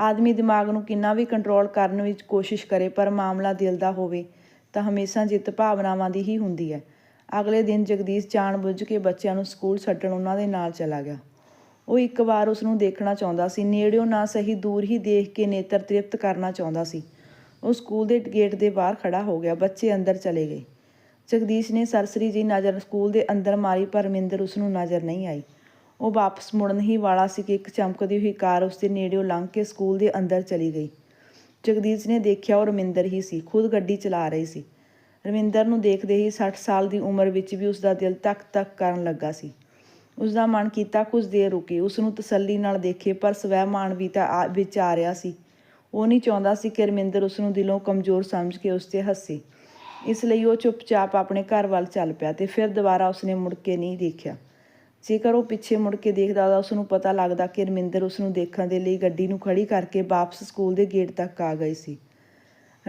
ਆਦਮੀ ਦਿਮਾਗ ਨੂੰ ਕਿੰਨਾ ਵੀ ਕੰਟਰੋਲ ਕਰਨ ਵਿੱਚ ਕੋਸ਼ਿਸ਼ ਕਰੇ, ਪਰ ਮਾਮਲਾ ਦਿਲ ਦਾ ਹੋਵੇ, ਤਾਂ ਹਮੇਸ਼ਾ ਜਿੱਤ ਭਾਵਨਾਵਾਂ ਦੀ ਹੀ ਹੁੰਦੀ ਹੈ। ਅਗਲੇ ਦਿਨ ਜਗਦੀਸ਼ ਜਾਣਬੁੱਝ ਕੇ ਬੱਚਿਆਂ ਨੂੰ ਸਕੂਲ ਛੱਡਣ ਉਹਨਾਂ ਦੇ ਨਾਲ ਚਲਾ ਗਿਆ। ਉਹ ਇੱਕ ਵਾਰ ਉਸ ਨੂੰ ਦੇਖਣਾ ਚਾਹੁੰਦਾ ਸੀ, ਨੇੜਿਓਂ ਨਾ ਸਹੀ ਦੂਰ ਹੀ ਦੇਖ ਕੇ ਨੇਤਰ ਤ੍ਰਿਪਤ ਕਰਨਾ ਚਾਹੁੰਦਾ ਸੀ। ਉਹ ਸਕੂਲ ਦੇ ਗੇਟ ਦੇ ਬਾਹਰ ਖੜਾ ਹੋ ਗਿਆ, ਬੱਚੇ ਅੰਦਰ ਚਲੇ ਗਏ। ਜਗਦੀਸ਼ ਨੇ ਸਰਸਰੀ ਜੀ ਨਜ਼ਰ ਸਕੂਲ ਦੇ ਅੰਦਰ ਮਾਰੀ, ਪਰ ਰਮਿੰਦਰ ਉਸ ਨੂੰ ਨਜ਼ਰ ਨਹੀਂ ਆਈ। ਉਹ ਵਾਪਸ ਮੁੜਨ ਹੀ ਵਾਲਾ ਸੀ ਕਿ ਇੱਕ ਚਮਕਦੀ ਹੋਈ ਕਾਰ ਉਸ ਦੇ ਨੇੜਿਓਂ ਲੰਘ ਕੇ ਸਕੂਲ ਦੇ ਅੰਦਰ ਚਲੀ ਗਈ। ਜਗਦੀਸ਼ ਨੇ ਦੇਖਿਆ ਉਹ ਰਮਿੰਦਰ ਹੀ ਸੀ, ਖੁਦ ਗੱਡੀ ਚਲਾ ਰਹੀ ਸੀ। ਰਮਿੰਦਰ ਨੂੰ ਦੇਖਦੇ ਹੀ 60 ਸਾਲ ਦੀ ਉਮਰ ਵਿੱਚ ਵੀ ਉਸ ਦਾ ਦਿਲ ਤੱਕ ਤੱਕ ਕਰਨ ਲੱਗਾ ਸੀ। ਉਸ ਦਾ ਮਨ ਕੀਤਾ ਕੁਝ ਦੇਰ ਰੁਕੇ, ਉਸ ਨੂੰ ਤਸੱਲੀ ਨਾਲ ਦੇਖੇ, ਪਰ ਸਵੈਮਾਨ ਵੀ ਤਾਂ ਆ- ਵਿੱਚ ਆ ਰਿਹਾ ਸੀ। ਉਹ ਨਹੀਂ ਚਾਹੁੰਦਾ ਸੀ ਕਿ ਰਮਿੰਦਰ ਉਸ ਨੂੰ ਦਿਲੋਂ ਕਮਜ਼ੋਰ ਸਮਝ ਕੇ ਉਸ ਤੇ ਹੱਸੇ। ਇਸ ਲਈ ਉਹ ਚੁੱਪਚਾਪ ਆਪਣੇ ਘਰ ਵੱਲ ਚੱਲ ਪਿਆ ਤੇ ਫਿਰ ਦੁਬਾਰਾ ਉਸਨੇ ਮੁੜ ਕੇ ਨਹੀਂ ਦੇਖਿਆ। ਜੇਕਰ ਉਹ ਪਿੱਛੇ ਮੁੜ ਕੇ ਦੇਖਦਾ ਤਾਂ ਉਸ ਨੂੰ ਪਤਾ ਲੱਗਦਾ ਕਿ ਰਮਿੰਦਰ ਉਸ ਨੂੰ ਦੇਖਣ ਦੇ ਲਈ ਗੱਡੀ ਨੂੰ ਖੜੀ ਕਰਕੇ ਵਾਪਸ ਸਕੂਲ ਦੇ ਗੇਟ ਤੱਕ ਆ ਗਈ ਸੀ।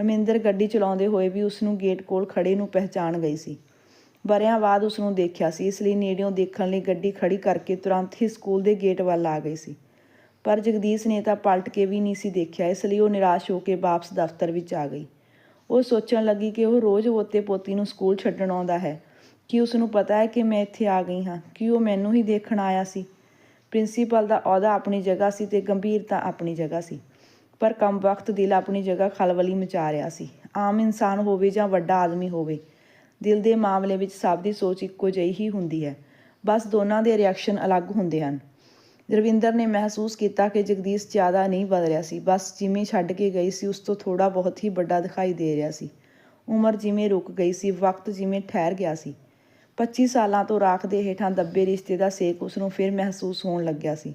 ਰਮਿੰਦਰ ਗੱਡੀ ਚਲਾਉਂਦੇ ਹੋਏ ਵੀ ਉਸ ਨੂੰ ਗੇਟ ਕੋਲ ਖੜੇ ਨੂੰ ਪਹਿਚਾਣ ਗਈ ਸੀ। ਵਰਿਆਂ ਬਾਅਦ ਉਸ ਨੂੰ ਦੇਖਿਆ ਸੀ, ਇਸ ਲਈ ਨੇੜਿਓਂ ਦੇਖਣ ਲਈ ਗੱਡੀ ਖੜੀ ਕਰਕੇ ਤੁਰੰਤ ਹੀ ਸਕੂਲ ਦੇ ਗੇਟ ਵੱਲ ਆ ਗਈ ਸੀ। ਪਰ ਜਗਦੀਸ਼ ਨੇ ਤਾਂ ਪਲਟ ਕੇ ਵੀ ਨਹੀਂ ਸੀ ਦੇਖਿਆ, ਇਸ ਲਈ ਉਹ ਨਿਰਾਸ਼ ਹੋ ਕੇ ਵਾਪਸ ਦਫ਼ਤਰ ਵਿੱਚ ਆ ਗਈ। ਉਹ ਸੋਚਣ ਲੱਗੀ ਕਿ ਉਹ ਰੋਜ਼ ਪੋਤੇ ਪੋਤੀ ਨੂੰ ਸਕੂਲ ਛੱਡਣ ਆਉਂਦਾ ਹੈ। ਕਿ ਉਸ ਨੂੰ ਪਤਾ ਹੈ ਕਿ ਮੈਂ ਇੱਥੇ ਆ ਗਈ ਹਾਂ, ਕਿ ਉਹ ਮੈਨੂੰ ਹੀ ਦੇਖਣ ਆਇਆ ਸੀ। ਪ੍ਰਿੰਸੀਪਲ ਦਾ ਅਹੁਦਾ ਆਪਣੀ ਜਗ੍ਹਾ ਸੀ ਤੇ ਗੰਭੀਰਤਾ ਆਪਣੀ ਜਗ੍ਹਾ ਸੀ। ਪਰ ਕੰਮ ਵਕਤ ਦਿਲ ਆਪਣੀ ਜਗ੍ਹਾ ਖਲਵਲੀ ਮਚਾ ਰਿਹਾ ਸੀ। ਆਮ ਇਨਸਾਨ ਹੋਵੇ ਜਾਂ ਵੱਡਾ ਆਦਮੀ ਹੋਵੇ, ਦਿਲ ਦੇ ਮਾਮਲੇ ਵਿੱਚ ਸਭ ਦੀ ਸੋਚ ਇੱਕੋ ਜਿਹੀ ਹੀ ਹੁੰਦੀ ਹੈ। ਬਸ ਦੋਨਾਂ ਦੇ ਰਿਐਕਸ਼ਨ ਅਲੱਗ ਹੁੰਦੇ ਹਨ। ਰਵਿੰਦਰ ਨੇ ਮਹਿਸੂਸ ਕੀਤਾ ਕਿ ਜਗਦੀਸ਼ ਜ਼ਿਆਦਾ ਨਹੀਂ ਬਦਲਿਆ ਸੀ। ਬਸ ਜਿਵੇਂ ਛੱਡ ਕੇ ਗਈ ਸੀ, ਉਸ ਤੋਂ ਥੋੜਾ ਬਹੁਤ ਹੀ ਵੱਡਾ ਦਿਖਾਈ ਦੇ ਰਿਹਾ ਸੀ। ਉਮਰ ਜਿਵੇਂ ਰੁਕ ਗਈ ਸੀ, ਵਕਤ ਜਿਵੇਂ ਠਹਿਰ ਗਿਆ ਸੀ। 25 ਸਾਲਾਂ ਤੋਂ ਰਾਖ ਦੇ ਹੇਠਾਂ ਦੱਬੇ ਰਿਸ਼ਤੇ ਦਾ ਸੇਕ ਉਸ ਨੂੰ ਫਿਰ ਮਹਿਸੂਸ ਹੋਣ ਲੱਗਿਆ ਸੀ।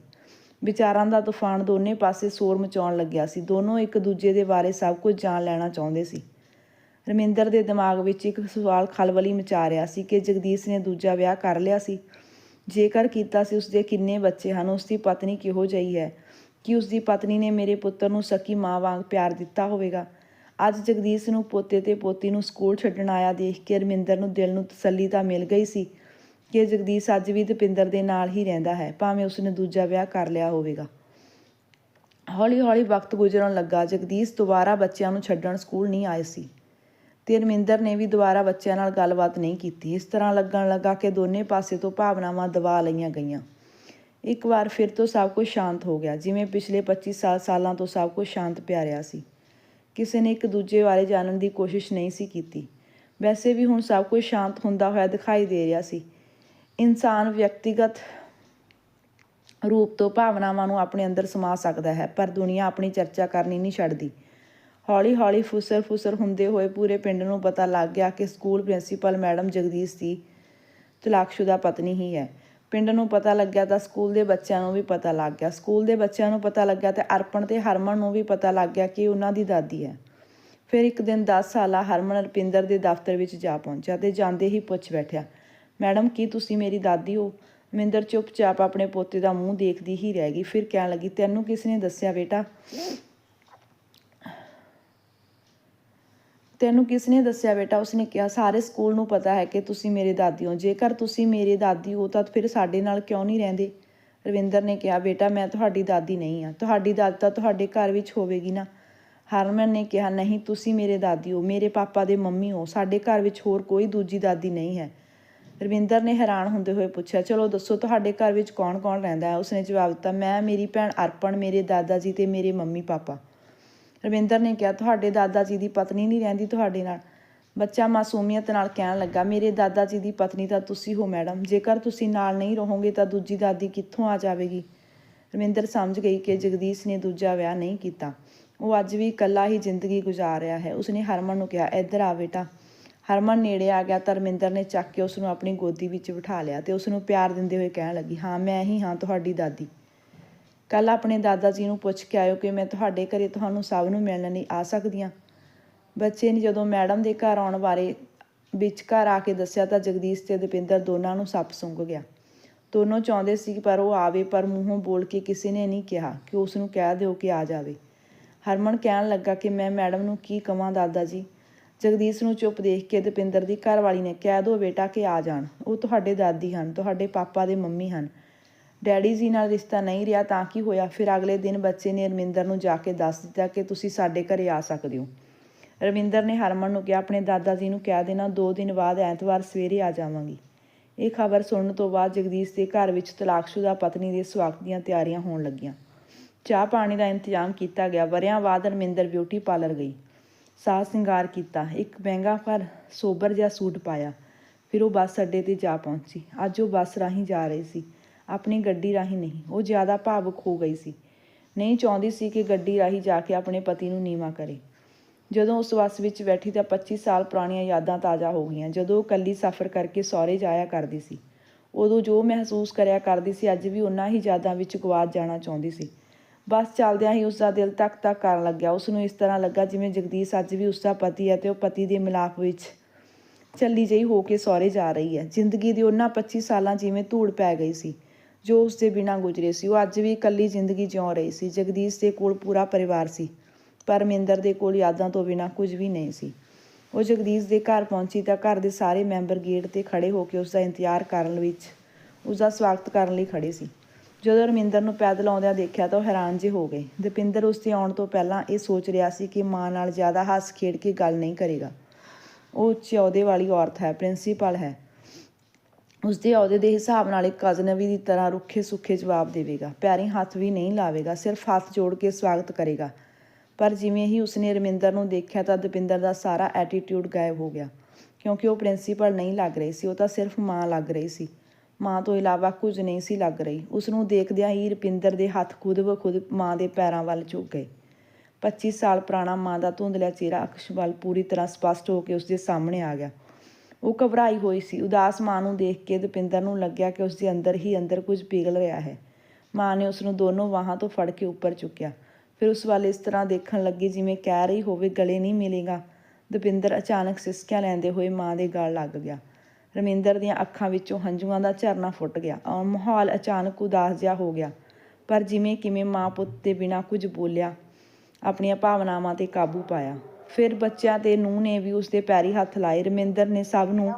ਵਿਚਾਰਾਂ ਦਾ ਤੂਫਾਨ ਦੋਨੇ ਪਾਸੇ ਸ਼ੋਰ ਮਚਾਉਣ ਲੱਗਿਆ ਸੀ। ਦੋਨੋਂ ਇੱਕ ਦੂਜੇ ਦੇ ਬਾਰੇ ਸਭ ਕੁਝ ਜਾਣ ਲੈਣਾ ਚਾਹੁੰਦੇ ਸੀ। ਰਮਿੰਦਰ ਦੇ ਦਿਮਾਗ ਵਿੱਚ ਇੱਕ ਸਵਾਲ ਖਲਬਲੀ ਮਚਾ ਰਿਹਾ ਸੀ ਕਿ ਜਗਦੀਸ਼ ਨੇ ਦੂਜਾ ਵਿਆਹ ਕਰ ਲਿਆ ਸੀ। ਜੇਕਰ ਕੀਤਾ ਸੀ ਉਸਦੇ ਕਿੰਨੇ ਬੱਚੇ ਹਨ, ਉਸਦੀ ਪਤਨੀ ਕਿਹੋ ਜਿਹੀ ਹੈ? ਕਿ ਉਸਦੀ ਪਤਨੀ ਨੇ ਮੇਰੇ ਪੁੱਤਰ ਨੂੰ ਸਕੀ ਮਾਂ ਵਾਂਗ ਪਿਆਰ ਦਿੱਤਾ ਹੋਵੇਗਾ? ਅੱਜ ਜਗਦੀਸ਼ ਨੂੰ ਪੋਤੇ ਤੇ ਪੋਤੀ ਨੂੰ ਸਕੂਲ ਛੱਡਣ ਆਇਆ ਦੇਖ ਕੇ ਰਮਿੰਦਰ ਨੂੰ ਦਿਲ ਨੂੰ ਤਸੱਲੀ ਤਾਂ ਮਿਲ ਗਈ ਸੀ ਕਿ ਜਗਦੀਸ਼ ਅੱਜ ਵੀ ਦਪਿੰਦਰ ਦੇ ਨਾਲ ਹੀ ਰਹਿੰਦਾ ਹੈ, ਭਾਵੇਂ ਉਸਨੇ ਦੂਜਾ ਵਿਆਹ ਕਰ ਲਿਆ ਹੋਵੇਗਾ। ਹੌਲੀ-ਹੌਲੀ ਵਕਤ ਗੁਜ਼ਰਨ ਲੱਗਾ, ਜਗਦੀਸ਼ ਦੁਬਾਰਾ ਬੱਚਿਆਂ ਨੂੰ ਛੱਡਣ ਸਕੂਲ ਨਹੀਂ ਆਏ ਸੀ ਤੇ ਰਮਿੰਦਰ ਨੇ ਵੀ ਦੁਬਾਰਾ ਬੱਚਿਆਂ ਨਾਲ ਗੱਲਬਾਤ ਨਹੀਂ ਕੀਤੀ। ਇਸ ਤਰ੍ਹਾਂ ਲੱਗਣ ਲੱਗਾ ਕਿ ਦੋਨੇ ਪਾਸੇ ਤੋਂ ਭਾਵਨਾਵਾਂ ਦਬਾ ਲਈਆਂ ਗਈਆਂ। ਇੱਕ ਵਾਰ ਫਿਰ ਤੋਂ ਸਭ ਕੁਝ ਸ਼ਾਂਤ ਹੋ ਗਿਆ, ਜਿਵੇਂ ਪਿਛਲੇ 25 ਸਾਲ ਸਾਲਾਂ ਤੋਂ ਸਭ ਕੁਝ ਸ਼ਾਂਤ ਪਿਆ ਰਿਹਾ ਸੀ। ਕਿਸੇ ਨੇ ਇੱਕ ਦੂਜੇ ਬਾਰੇ ਜਾਣਨ ਦੀ ਕੋਸ਼ਿਸ਼ ਨਹੀਂ ਸੀ ਕੀਤੀ। ਵੈਸੇ ਵੀ ਹੁਣ ਸਭ ਕੁਝ ਸ਼ਾਂਤ ਹੁੰਦਾ ਹੋਇਆ ਦਿਖਾਈ ਦੇ ਰਿਹਾ ਸੀ। ਇਨਸਾਨ ਵਿਅਕਤੀਗਤ ਰੂਪ ਤੋਂ ਭਾਵਨਾਵਾਂ ਨੂੰ ਆਪਣੇ ਅੰਦਰ ਸਮਾ ਸਕਦਾ ਹੈ, ਪਰ ਦੁਨੀਆ ਆਪਣੀ ਚਰਚਾ ਕਰਨੀ ਨਹੀਂ ਛੱਡਦੀ। ਹੌਲੀ-ਹੌਲੀ ਫੁਸਰ-ਫੁਸਰ ਹੁੰਦੇ ਹੋਏ ਪੂਰੇ ਪਿੰਡ ਨੂੰ ਪਤਾ ਲੱਗ ਗਿਆ ਕਿ ਸਕੂਲ ਪ੍ਰਿੰਸੀਪਲ ਮੈਡਮ ਜਗਦੀਸ਼ ਦੀ ਤਲਾਕਸ਼ੁਦਾ ਪਤਨੀ ਹੀ ਹੈ। ਪਿੰਡ ਨੂੰ ਪਤਾ ਲੱਗਿਆ ਤਾਂ ਸਕੂਲ ਦੇ ਬੱਚਿਆਂ ਨੂੰ ਵੀ ਪਤਾ ਲੱਗ ਗਿਆ। ਸਕੂਲ ਦੇ ਬੱਚਿਆਂ ਨੂੰ ਪਤਾ ਲੱਗਿਆ ਤੇ ਅਰਪਣ ਤੇ ਹਰਮਨ ਨੂੰ ਵੀ ਪਤਾ ਲੱਗ ਗਿਆ ਕਿ ਉਹਨਾਂ ਦੀ ਦਾਦੀ ਹੈ। ਫਿਰ ਇੱਕ ਦਿਨ 10 ਸਾਲਾ ਹਰਮਨ ਰਪਿੰਦਰ ਦੇ ਦਫ਼ਤਰ ਵਿੱਚ ਜਾ ਪਹੁੰਚਿਆ ਤੇ ਜਾਂਦੇ ਹੀ ਪੁੱਛ ਬੈਠਿਆ, ਮੈਡਮ, ਕੀ ਤੁਸੀਂ ਮੇਰੀ ਦਾਦੀ ਹੋ? ਮਿੰਦਰ ਚੁੱਪਚਾਪ ਆਪਣੇ ਪੋਤੇ ਦਾ ਮੂੰਹ ਦੇਖਦੀ ਹੀ ਰਹਿ ਗਈ। ਫਿਰ ਕਹਿਣ ਲੱਗੀ, ਤੈਨੂੰ ਕਿਸ ਨੇ ਦੱਸਿਆ ਬੇਟਾ? ਤੈਨੂੰ ਕਿਸ ਨੇ ਦੱਸਿਆ ਬੇਟਾ? ਉਸਨੇ ਕਿਹਾ, ਸਾਰੇ ਸਕੂਲ ਨੂੰ ਪਤਾ ਹੈ ਕਿ ਤੁਸੀਂ ਮੇਰੇ ਦਾਦੀ ਹੋ। ਜੇਕਰ ਤੁਸੀਂ ਮੇਰੇ ਦਾਦੀ ਹੋ ਤਾਂ ਫਿਰ ਸਾਡੇ ਨਾਲ ਕਿਉਂ ਨਹੀਂ ਰਹਿੰਦੇ? ਰਵਿੰਦਰ ਨੇ ਕਿਹਾ, ਬੇਟਾ, ਮੈਂ ਤੁਹਾਡੀ ਦਾਦੀ ਨਹੀਂ ਹਾਂ। ਤੁਹਾਡੀ ਦਾਦੀ ਤਾਂ ਤੁਹਾਡੇ ਘਰ ਵਿੱਚ ਹੋਵੇਗੀ ਨਾ। ਹਰਮਨ ਨੇ ਕਿਹਾ, ਨਹੀਂ, ਤੁਸੀਂ ਮੇਰੇ ਦਾਦੀ ਹੋ। ਮੇਰੇ ਪਾਪਾ ਦੇ ਮੰਮੀ ਹੋ। ਸਾਡੇ ਘਰ ਵਿੱਚ ਹੋਰ ਕੋਈ ਦੂਜੀ ਦਾਦੀ ਨਹੀਂ ਹੈ। ਰਵਿੰਦਰ ਨੇ ਹੈਰਾਨ ਹੁੰਦੇ ਹੋਏ ਪੁੱਛਿਆ, ਚਲੋ ਦੱਸੋ, ਤੁਹਾਡੇ ਘਰ ਵਿੱਚ ਕੌਣ-ਕੌਣ ਰਹਿੰਦਾ ਹੈ? ਉਸਨੇ ਜਵਾਬ ਦਿੱਤਾ, ਮੈਂ, ਮੇਰੀ ਭੈਣ ਅਰਪਣ, ਮੇਰੇ ਦਾਦਾ ਜੀ ਤੇ ਮੇਰੇ ਮੰਮੀ ਪਾਪਾ ਰਵਿੰਦਰ ਨੇ ਕਿਹਾ, ਤੁਹਾਡੇ ਦਾਦਾ ਜੀ ਦੀ ਪਤਨੀ ਨਹੀਂ ਰਹਿੰਦੀ ਤੁਹਾਡੇ ਨਾਲ। ਬੱਚਾ ਮਾਸੂਮੀਅਤ ਨਾਲ ਕਹਿਣ ਲੱਗਾ, ਮੇਰੇ ਦਾਦਾ ਜੀ ਦੀ ਪਤਨੀ ਤਾਂ ਤੁਸੀਂ ਹੋ, ਮੈਡਮ। ਜੇਕਰ ਤੁਸੀਂ ਨਾਲ ਨਹੀਂ ਰਹੋਗੇ ਤਾਂ ਦੂਜੀ ਦਾਦੀ ਕਿੱਥੋਂ ਆ ਜਾਵੇਗੀ? ਰਵਿੰਦਰ ਸਮਝ ਗਈ ਕਿ ਜਗਦੀਸ਼ ਨੇ ਦੂਜਾ ਵਿਆਹ ਨਹੀਂ ਕੀਤਾ। ਉਹ ਅੱਜ ਵੀ ਇਕੱਲਾ ਹੀ ਜ਼ਿੰਦਗੀ ਗੁਜ਼ਾਰ ਰਿਹਾ ਹੈ। ਉਸਨੇ ਹਰਮਨ ਨੂੰ ਕਿਹਾ, ਇੱਧਰ ਆ ਬੇਟਾ। ਹਰਮਨ ਨੇੜੇ ਆ ਗਿਆ ਤਾਂ ਰਮਿੰਦਰ ਨੇ ਚੱਕ ਕੇ ਉਸ ਨੂੰ ਆਪਣੀ ਗੋਦੀ ਵਿੱਚ ਬਿਠਾ ਲਿਆ ਤੇ ਉਸ ਨੂੰ ਪਿਆਰ ਦਿੰਦੇ ਹੋਏ ਕਹਿਣ ਲੱਗੀ, ਹਾਂ, ਮੈਂ ਹੀ ਹਾਂ ਤੁਹਾਡੀ ਦਾਦੀ। ਕੱਲ ਆਪਣੇ ਦਾਦਾ ਜੀ ਨੂੰ ਪੁੱਛ ਕੇ ਆਇਓ ਕਿ ਮੈਂ ਤੁਹਾਡੇ ਘਰੇ ਤੁਹਾਨੂੰ ਸਭ ਨੂੰ ਮਿਲਣ ਲਈ ਆ ਸਕਦੀ ਹਾਂ। ਬੱਚੇ ਨੇ ਜਦੋਂ ਮੈਡਮ ਦੇ ਘਰ ਆਉਣ ਬਾਰੇ ਵਿੱਚ ਘਰ ਆ ਕੇ ਦੱਸਿਆ ਤਾਂ ਜਗਦੀਸ਼ ਤੇ ਦਪਿੰਦਰ ਦੋਨਾਂ ਨੂੰ ਸੱਪ ਸੁੰਘ ਗਿਆ। ਦੋਨੋਂ ਚਾਹੁੰਦੇ ਸੀ ਪਰ ਉਹ ਆਵੇ ਪਰ ਮੂੰਹੋਂ ਬੋਲ ਕੇ ਕਿਸੇ ਨੇ ਨਹੀਂ ਕਿਹਾ ਕਿ ਉਸ ਨੂੰ ਕਹਿ ਦਿਓ ਕਿ ਆ ਜਾਵੇ। ਹਰਮਨ ਕਹਿਣ ਲੱਗਾ ਕਿ ਮੈਂ ਮੈਡਮ ਨੂੰ ਕੀ ਕਵਾਂ ਦਾਦਾ ਜੀ? ਜਗਦੀਸ਼ ਨੂੰ ਚੁੱਪ ਦੇਖ ਕੇ ਦਪਿੰਦਰ ਦੀ ਘਰਵਾਲੀ ਨੇ ਕਹਿ ਦੋ ਬੇਟਾ ਕਿ ਆ ਜਾਣ। ਉਹ ਤੁਹਾਡੇ ਦਾਦੀ ਹਨ, ਤੁਹਾਡੇ ਪਾਪਾ ਦੇ ਮੰਮੀ ਹਨ। ਡੈਡੀ ਜੀ ਨਾਲ ਰਿਸ਼ਤਾ ਨਹੀਂ ਰਿਹਾ ਤਾਂ ਕੀ ਹੋਇਆ? ਫਿਰ ਅਗਲੇ ਦਿਨ ਬੱਚੇ ਨੇ ਰਮਿੰਦਰ ਨੂੰ ਜਾ ਕੇ ਦੱਸ ਦਿੱਤਾ ਕਿ ਤੁਸੀਂ ਸਾਡੇ ਘਰੇ ਆ ਸਕਦੇ ਹੋ। ਰਵਿੰਦਰ ਨੇ ਹਰਮਨ ਨੂੰ ਕਿਹਾ, ਆਪਣੇ ਦਾਦਾ ਜੀ ਨੂੰ ਕਹਿ ਦੇਣਾ, ਦੋ ਦਿਨ ਬਾਅਦ ਐਤਵਾਰ ਸਵੇਰੇ ਆ ਜਾਵਾਂਗੀ। ਇਹ ਖਬਰ ਸੁਣਨ ਤੋਂ ਬਾਅਦ ਜਗਦੀਸ਼ ਦੇ ਘਰ ਵਿੱਚ ਤਲਾਕਸ਼ੁਦਾ ਪਤਨੀ ਦੇ ਸਵਾਗਤ ਦੀਆਂ ਤਿਆਰੀਆਂ ਹੋਣ ਲੱਗੀਆਂ। ਚਾਹ ਪਾਣੀ ਦਾ ਇੰਤਜ਼ਾਮ ਕੀਤਾ ਗਿਆ। ਵਰਿਆਂ ਬਾਅਦ ਰਮਿੰਦਰ ਬਿਊਟੀ ਪਾਰਲਰ ਗਈ। ਸਾਜ ਸਿੰਗਾਰ ਕੀਤਾ। ਇੱਕ ਮਹਿੰਗਾ ਪਰ ਸੋਬਰ ਜਿਹਾ ਸੂਟ ਪਾਇਆ। ਫਿਰ ਉਹ ਬੱਸ ਅੱਡੇ ਤੇ ਜਾ ਪਹੁੰਚੀ। ਅੱਜ ਉਹ ਬੱਸ ਰਾਹੀਂ ਜਾ ਰਹੀ ਸੀ। ਆਪਣੀ ਗੱਡੀ ਰਾਹੀਂ ਨਹੀਂ। ਉਹ ਜ਼ਿਆਦਾ ਭਾਵੁਕ ਹੋ ਗਈ ਸੀ। ਨਹੀਂ ਚਾਹੁੰਦੀ ਸੀ ਕਿ ਗੱਡੀ ਰਾਹੀਂ ਜਾ ਕੇ ਆਪਣੇ ਪਤੀ ਨੂੰ ਨੀਵਾ ਕਰੇ। ਜਦੋਂ ਉਸ ਬੱਸ ਵਿੱਚ ਬੈਠੀ ਤਾਂ 25 ਸਾਲ ਪੁਰਾਣੀਆਂ ਯਾਦਾਂ ਤਾਜ਼ਾ ਹੋ ਗਈਆਂ। ਜਦੋਂ ਉਹ ਇਕੱਲੀ ਸਫ਼ਰ ਕਰਕੇ ਸਹੁਰੇ ਜਾਇਆ ਕਰਦੀ ਸੀ। ਉਦੋਂ ਜੋ ਮਹਿਸੂਸ ਕਰਿਆ ਕਰਦੀ ਸੀ, ਅੱਜ ਵੀ ਉਹਨਾਂ ਹੀ ਯਾਦਾਂ ਵਿੱਚ ਗਵਾਚ ਜਾਣਾ ਚਾਹੁੰਦੀ ਸੀ। ਬਸ ਚੱਲਦਿਆਂ ਹੀ ਉਸ ਦਾ ਦਿਲ ਤੱਕ ਤੱਕ ਕਰਨ ਲੱਗਿਆ। ਉਸ ਨੂੰ ਇਸ ਤਰ੍ਹਾਂ ਲੱਗਾ ਜਿਵੇਂ ਜਗਦੀਸ਼ ਅੱਜ ਵੀ ਉਸ ਦਾ ਪਤੀ ਹੈ ਤੇ ਉਹ ਪਤੀ ਦੇ ਮਿਲਾਪ ਵਿੱਚ ਚੱਲੀ ਜਿਹੀ ਹੋ ਕੇ ਸਹੁਰੇ ਜਾ ਰਹੀ ਹੈ। ਜ਼ਿੰਦਗੀ ਦੇ ਉਹਨਾਂ 25 ਸਾਲਾਂ ਜਿਵੇਂ ਧੂੜ ਪੈ ਗਈ ਸੀ। ਜੋ ਉਸ ਦੇ ਬਿਨਾਂ ਗੁਜ਼ਰੇ ਸੀ, ਉਹ ਅੱਜ ਵੀ ਇਕੱਲੀ ਜ਼ਿੰਦਗੀ ਜਿਉ ਰਹੀ ਸੀ। ਜਗਦੀਸ਼ ਦੇ ਕੋਲ ਪੂਰਾ ਪਰਿਵਾਰ ਸੀ, ਪਰ ਮਿੰਦਰ ਦੇ ਕੋਲ ਯਾਦਾਂ ਤੋਂ ਬਿਨਾਂ ਕੁਝ ਵੀ ਨਹੀਂ ਸੀ। ਉਹ ਜਗਦੀਸ਼ ਦੇ ਘਰ ਪਹੁੰਚੀ ਤਾਂ ਘਰ ਦੇ ਸਾਰੇ ਮੈਂਬਰ ਗੇਟ ਤੇ ਖੜੇ ਹੋ ਕੇ ਉਸ ਦਾ ਇੰਤਜ਼ਾਰ ਕਰਨ ਵਿੱਚ ਉਸ ਦਾ ਸਵਾਗਤ ਕਰਨ ਲਈ ਖੜੇ ਸੀ। ਜਦੋਂ ਰਮਿੰਦਰ ਨੂੰ ਪੈਦਲ ਆਉਂਦਿਆਂ ਦੇਖਿਆ ਤਾਂ ਉਹ ਹੈਰਾਨ ਜਿਹੇ ਹੋ ਗਏ। ਦਪਿੰਦਰ ਉਸ ਦੇ ਆਉਣ ਤੋਂ ਪਹਿਲਾਂ ਇਹ ਸੋਚ ਰਿਹਾ ਸੀ ਕਿ ਮਾਂ ਨਾਲ ਜ਼ਿਆਦਾ ਹੱਸ ਖੇਡ ਕੇ ਗੱਲ ਨਹੀਂ ਕਰੇਗਾ। ਉਹ ਉੱਚੇ ਅਹੁਦੇ ਵਾਲੀ ਔਰਤ ਹੈ, ਪ੍ਰਿੰਸੀਪਲ ਹੈ। ਉਸਦੇ ਅਹੁਦੇ ਦੇ ਹਿਸਾਬ ਨਾਲ ਇੱਕ ਅਜਨਬੀ ਦੀ ਤਰ੍ਹਾਂ ਰੁੱਖੇ ਸੁੱਖੇ ਜਵਾਬ ਦੇਵੇਗਾ। ਪੈਰੀਂ ਹੱਥ ਵੀ ਨਹੀਂ ਲਾਵੇਗਾ, ਸਿਰਫ ਹੱਥ ਜੋੜ ਕੇ ਸਵਾਗਤ ਕਰੇਗਾ। ਪਰ ਜਿਵੇਂ ਹੀ ਉਸਨੇ ਰਮਿੰਦਰ ਨੂੰ ਦੇਖਿਆ ਤਾਂ ਦਪਿੰਦਰ ਦਾ ਸਾਰਾ ਐਟੀਟਿਊਡ ਗਾਇਬ ਹੋ ਗਿਆ। ਕਿਉਂਕਿ ਉਹ ਪ੍ਰਿੰਸੀਪਲ ਨਹੀਂ ਲੱਗ ਰਹੀ ਸੀ, ਉਹ ਤਾਂ ਸਿਰਫ ਮਾਂ ਲੱਗ ਰਹੀ ਸੀ। ਮਾਂ ਤੋਂ ਇਲਾਵਾ ਕੁਝ ਨਹੀਂ ਸੀ ਲੱਗ ਰਹੀ। ਉਸ ਨੂੰ ਦੇਖਦਿਆਂ ਹੀ ਰਪਿੰਦਰ ਦੇ ਹੱਥ ਖੁਦ ਬਖੁਦ ਮਾਂ ਦੇ ਪੈਰਾਂ ਵੱਲ ਝੁਕ ਗਏ। 25 ਸਾਲ ਪੁਰਾਣਾ ਮਾਂ ਦਾ ਧੁੰਦਲਾ ਚਿਹਰਾ ਅਕਸ਼ ਵੱਲ ਪੂਰੀ ਤਰ੍ਹਾਂ ਸਪਸ਼ਟ ਹੋ ਕੇ ਉਸ ਦੇ ਸਾਹਮਣੇ ਆ ਗਿਆ। ਉਹ ਘਬਰਾਈ ਹੋਈ ਸੀ। ਉਦਾਸ ਮਾਂ ਨੂੰ ਦੇਖ ਕੇ ਦਪਿੰਦਰ ਨੂੰ ਲੱਗਿਆ ਕਿ ਉਸ ਦੇ ਅੰਦਰ ਹੀ ਅੰਦਰ ਕੁਝ ਪਿਘਲ ਰਿਹਾ ਹੈ। ਮਾਂ ਨੇ ਉਸ ਨੂੰ ਦੋਨੋਂ ਬਾਹਾਂ ਤੋਂ ਫੜ ਕੇ ਉੱਪਰ ਚੁੱਕਿਆ। ਫਿਰ ਉਸ ਵੱਲ ਇਸ ਤਰ੍ਹਾਂ ਦੇਖਣ ਲੱਗੀ ਜਿਵੇਂ ਕਹਿ ਰਹੀ ਹੋਵੇ, ਗਲੇ ਨਹੀਂ ਮਿਲੇਗਾ। ਦਪਿੰਦਰ ਅਚਾਨਕ ਸਿਸਕਿਆਂ ਲੈਂਦੇ ਹੋਏ ਮਾਂ ਦੇ ਗਲ ਲੱਗ ਗਿਆ। ਰਮਿੰਦਰ ਦੀਆਂ ਅੱਖਾਂ ਵਿੱਚੋਂ ਹੰਝੂਆਂ ਦਾ ਝਰਨਾ ਫੁੱਟ ਗਿਆ। ਔਰ ਮਾਹੌਲ ਅਚਾਨਕ ਉਦਾਸ ਜਿਹਾ ਹੋ ਗਿਆ। ਪਰ ਜਿਵੇਂ ਕਿਵੇਂ ਮਾਂ ਪੁੱਤ ਦੇ ਬਿਨਾਂ ਕੁਝ ਬੋਲਿਆ, ਆਪਣੀਆਂ ਭਾਵਨਾਵਾਂ ਤੇ ਕਾਬੂ ਪਾਇਆ। ਫਿਰ ਬੱਚਿਆਂ ਤੇ ਨੂੰਹ ਨੇ ਵੀ ਉਸਦੇ ਪੈਰੀ ਹੱਥ ਲਾਏ। ਰਮਿੰਦਰ ਨੇ ਸਭ ਨੂੰ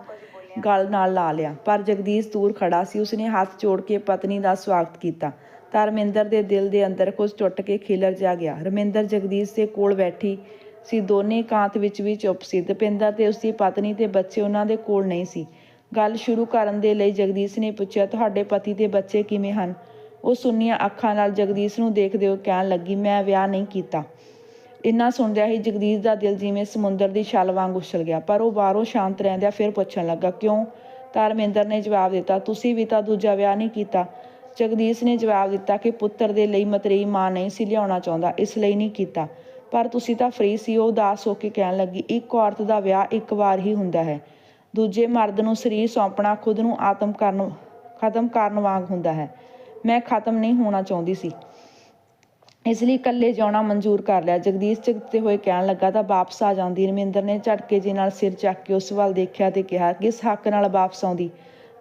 ਗਲ ਨਾਲ ਲਾ ਲਿਆ। ਪਰ ਜਗਦੀਸ਼ ਦੂਰ ਖੜਾ ਸੀ। ਉਸਨੇ ਹੱਥ ਜੋੜ ਕੇ ਪਤਨੀ ਦਾ ਸਵਾਗਤ ਕੀਤਾ। ਤਾਂ ਰਮਿੰਦਰ ਦੇ ਦਿਲ ਦੇ ਅੰਦਰ ਕੁਝ ਟੁੱਟ ਕੇ ਖਿਲਰ ਜਾ ਗਿਆ। ਰਮਿੰਦਰ, ਜਗਦੀਸ਼ ਦੇ ਕੋਲ ਬੈਠੀ ਸੀ। ਦੋਨੇ ਕਾਂਤ ਵਿੱਚ ਵੀ ਚੁੱਪ ਸੀ। ਦਪਿੰਦਰ ਤੇ ਉਸਦੀ ਪਤਨੀ ਤੇ ਬੱਚੇ ਉਹਨਾਂ ਦੇ ਕੋਲ ਨਹੀਂ ਸੀ। ਗੱਲ ਸ਼ੁਰੂ ਕਰਨ ਦੇ ਲਈ ਜਗਦੀਸ਼ ਨੇ ਪੁੱਛਿਆ, ਤੁਹਾਡੇ ਪਤੀ ਤੇ ਬੱਚੇ ਕਿਵੇਂ ਹਨ? ਉਹ ਸੁੰਨੀਆਂ ਅੱਖਾਂ ਨਾਲ ਜਗਦੀਸ਼ ਨੂੰ ਦੇਖਦੇ ਹੋਏ ਕਹਿਣ ਲੱਗੀ, ਮੈਂ ਵਿਆਹ ਨਹੀਂ ਕੀਤਾ। ਇੰਨਾ ਸੁਣਦਿਆਂ ਹੀ ਜਗਦੀਸ਼ ਦਾ ਦਿਲ ਜਿਵੇਂ ਸਮੁੰਦਰ ਦੀ ਛਲ ਵਾਂਗ ਉਛਲ ਗਿਆ, ਪਰ ਉਹ ਬਾਹਰੋਂ ਸ਼ਾਂਤ ਰਹਿੰਦਿਆਂ ਫਿਰ ਪੁੱਛਣ ਲੱਗਾ, ਕਿਉਂ? ਧਰਮਿੰਦਰ ਨੇ ਜਵਾਬ ਦਿੱਤਾ, ਤੁਸੀਂ ਵੀ ਤਾਂ ਦੂਜਾ ਵਿਆਹ ਨਹੀਂ ਕੀਤਾ। ਜਗਦੀਸ਼ ਨੇ ਜਵਾਬ ਦਿੱਤਾ ਕਿ ਪੁੱਤਰ ਦੇ ਲਈ ਮਤਰੇਈ ਮਾਂ ਨਹੀਂ ਸੀ ਲਿਆਉਣਾ ਚਾਹੁੰਦਾ, ਇਸ ਲਈ ਨਹੀਂ ਕੀਤਾ। ਪਰ ਤੁਸੀਂ ਤਾਂ ਫ੍ਰੀ ਸੀ, ਉਹ ਉਦਾਸ ਹੋ ਕੇ ਕਹਿਣ ਲੱਗੀ, ਇੱਕ ਔਰਤ ਦਾ ਵਿਆਹ ਇੱਕ ਵਾਰ ਹੀ ਹੁੰਦਾ ਹੈ। ਦੂਜੇ ਮਰਦ ਨੂੰ ਸਰੀਰ ਸੌਂਪਣਾ ਖੁਦ ਨੂੰ ਆਤਮ ਕਰਨ, ਖਤਮ ਕਰਨ ਵਾਂਗ ਹੁੰਦਾ ਹੈ। ਮੈਂ ਖਤਮ ਨਹੀਂ ਹੋਣਾ ਚਾਹੁੰਦੀ ਸੀ। ਇਸ ਲਈ ਇਕੱਲੇ ਜਾਣਾ ਮਨਜ਼ੂਰ ਕਰ ਲਿਆ। ਜਗਦੀਸ਼ ਝਿਜਕਦੇ ਹੋਏ ਕਹਿਣ ਲੱਗਾ, ਤਾਂ ਵਾਪਸ ਆ ਜਾਂਦੀ। ਰਮਿੰਦਰ ਨੇ ਝਟਕੇ ਜੇ ਨਾਲ ਸਿਰ ਚੱਕ ਕੇ ਉਸ ਵੱਲ ਦੇਖਿਆ ਤੇ ਕਿਹਾ, ਕਿਸ ਹੱਕ ਨਾਲ ਵਾਪਸ ਆਉਂਦੀ?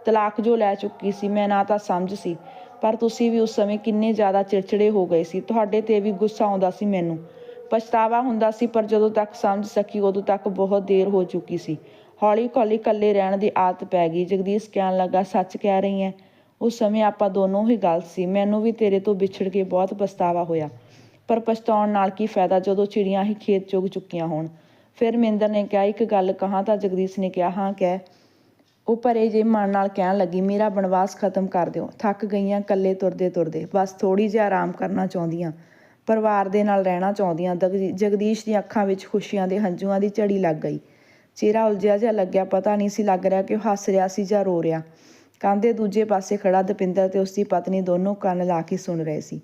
ਤਲਾਕ ਜੋ ਲੈ ਚੁੱਕੀ ਸੀ, ਮੈਂ ਨਾ ਤਾਂ ਸਮਝ ਸੀ, ਪਰ ਤੁਸੀਂ ਵੀ ਉਸ ਸਮੇਂ ਕਿੰਨੇ ਜ਼ਿਆਦਾ ਚਿੜਚਿੜੇ ਹੋ ਗਏ ਸੀ। ਤੁਹਾਡੇ ਤੇ ਵੀ ਗੁੱਸਾ ਆਉਂਦਾ ਸੀ ਮੈਨੂੰ। ਪਛਤਾਵਾ ਹੁੰਦਾ ਸੀ, ਪਰ ਜਦੋਂ ਤੱਕ ਸਮਝ ਸਕੀ, ਉਦੋਂ ਤੱਕ ਬਹੁਤ ਦੇਰ ਹੋ ਚੁੱਕੀ ਸੀ। ਹੌਲੀ ਹੌਲੀ ਇਕੱਲੇ ਰਹਿਣ ਦੀ ਆਦਤ ਪੈ ਗਈ। ਜਗਦੀਸ਼ ਕਹਿਣ ਲੱਗਾ, ਸੱਚ ਕਹਿ ਰਹੀ ਹੈ? ਉਸ ਸਮੇਂ ਆਪਾਂ ਦੋਨੋਂ ਹੀ ਗਲਤ ਸੀ। ਮੈਨੂੰ ਵੀ ਤੇਰੇ ਤੋਂ ਵਿਛੜ ਕੇ ਬਹੁਤ ਪਛਤਾਵਾ ਹੋਇਆ। ਪਰ ਪਛਤਾਉਣ ਨਾਲ ਕੀ ਫਾਇਦਾ ਜਦੋਂ ਚਿੜੀਆਂ ਹੀ ਖੇਤ ਚੁਗ ਚੁੱਕੀਆਂ ਹੋਣ? ਫਿਰ ਮਿੰਦਰ ਨੇ ਕਿਹਾ, ਇੱਕ ਗੱਲ ਕਹਾਂ ਤਾਂ? ਜਗਦੀਸ਼ ਨੇ ਕਿਹਾ, ਹਾਂ, ਕਹਿ। ਉਹ ਭਰੇ ਜੇ ਮਨ ਨਾਲ ਕਹਿਣ ਲੱਗੀ, ਮੇਰਾ ਬਨਵਾਸ ਖਤਮ ਕਰ ਦਿਓ। ਥੱਕ ਗਈਆਂ ਇਕੱਲੇ ਤੁਰਦੇ ਤੁਰਦੇ। ਬਸ ਥੋੜੀ ਜਿਹੀ ਆਰਾਮ ਕਰਨਾ ਚਾਹੁੰਦੀਆਂ। ਪਰਿਵਾਰ ਦੇ ਨਾਲ ਰਹਿਣਾ ਚਾਹੁੰਦੀਆਂ। ਜਗਦੀਸ਼ ਦੀਆਂ ਅੱਖਾਂ ਵਿੱਚ ਖੁਸ਼ੀਆਂ ਦੇ ਹੰਝੂਆਂ ਦੀ ਝੜੀ ਲੱਗ ਗਈ। ਚਿਹਰਾ ਉਲਝਿਆ ਜਿਹਾ ਲੱਗਿਆ। ਪਤਾ ਨਹੀਂ ਸੀ ਲੱਗ ਰਿਹਾ ਕਿ ਉਹ ਹੱਸ ਰਿਹਾ ਸੀ ਜਾਂ ਰੋ ਰਿਹਾ। ਕੰਧ ਦੂਜੇ ਪਾਸੇ ਖੜਾ ਦਪਿੰਦਰ ਤੇ ਉਸਦੀ ਪਤਨੀ ਦੋਨੋਂ ਕੰਨ ਲਾ ਕੇ ਸੁਣ ਰਹੇ ਸੀ।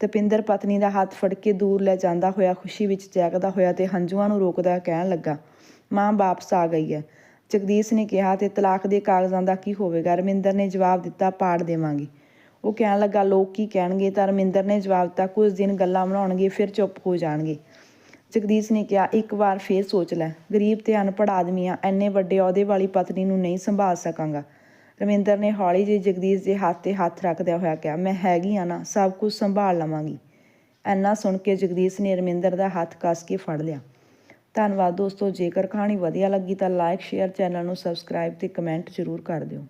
ਦਪਿੰਦਰ ਪਤਨੀ ਦਾ ਹੱਥ ਫੜ ਕੇ ਦੂਰ ਲੈ ਜਾਂਦਾ ਹੋਇਆ ਖੁਸ਼ੀ ਵਿੱਚ ਜਾਗਦਾ ਹੋਇਆ ਤੇ ਹੰਝੂਆਂ ਨੂੰ ਰੋਕਦਾ ਕਹਿਣ ਲੱਗਾ, ਮਾਂ ਵਾਪਸ ਆ ਗਈ ਹੈ। ਜਗਦੀਸ਼ ਨੇ ਕਿਹਾ ਤੇ ਤਲਾਕ ਦੇ ਕਾਗਜ਼ਾਂ ਦਾ ਕੀ ਹੋਵੇਗਾ? ਰਮਿੰਦਰ ਨੇ ਜਵਾਬ ਦਿੱਤਾ, ਪਾੜ ਦੇਵਾਂਗੇ। ਉਹ ਕਹਿਣ ਲੱਗਾ, ਲੋਕ ਕੀ ਕਹਿਣਗੇ? ਤਾਂ ਰਮਿੰਦਰ ਨੇ ਜਵਾਬ ਦਿੱਤਾ, ਕੁਝ ਦਿਨ ਗੱਲਾਂ ਬਣਾਉਣਗੇ, ਫਿਰ ਚੁੱਪ ਹੋ ਜਾਣਗੇ। ਜਗਦੀਸ਼ ਨੇ ਕਿਹਾ, ਇੱਕ ਵਾਰ ਫੇਰ ਸੋਚ ਲੈ। ਗਰੀਬ ਤੇ ਅਨਪੜ੍ਹ ਆਦਮੀ ਆ ਐਨੇ ਵੱਡੇ ਅਹੁਦੇ ਵਾਲੀ ਪਤਨੀ ਨੂੰ ਨਹੀਂ ਸੰਭਾਲ ਸਕਾਂਗਾ। ਰਮਿੰਦਰ ਨੇ ਹੌਲੀ ਜਿਹੀ ਜਗਦੀਸ਼ ਦੇ ਹੱਥ ਤੇ ਹੱਥ ਰੱਖਦਿਆਂ ਹੋਇਆ ਕਿਹਾ, ਮੈਂ ਹੈਗੀ ਆ ਨਾ, ਸਭ ਕੁਝ ਸੰਭਾਲ ਲਵਾਂਗੀ। ਐਨਾ ਸੁਣ ਕੇ ਜਗਦੀਸ਼ ਨੇ ਰਮਿੰਦਰ ਦਾ ਹੱਥ ਕੱਸ ਕੇ ਫੜ ਲਿਆ। ਧੰਨਵਾਦ ਦੋਸਤੋ, ਜੇਕਰ ਕਹਾਣੀ ਵਧੀਆ ਲੱਗੀ ਤਾਂ ਲਾਈਕ, ਸ਼ੇਅਰ, ਚੈਨਲ ਨੂੰ ਸਬਸਕ੍ਰਾਈਬ ਤੇ ਕਮੈਂਟ ਜ਼ਰੂਰ ਕਰ ਦਿਓ।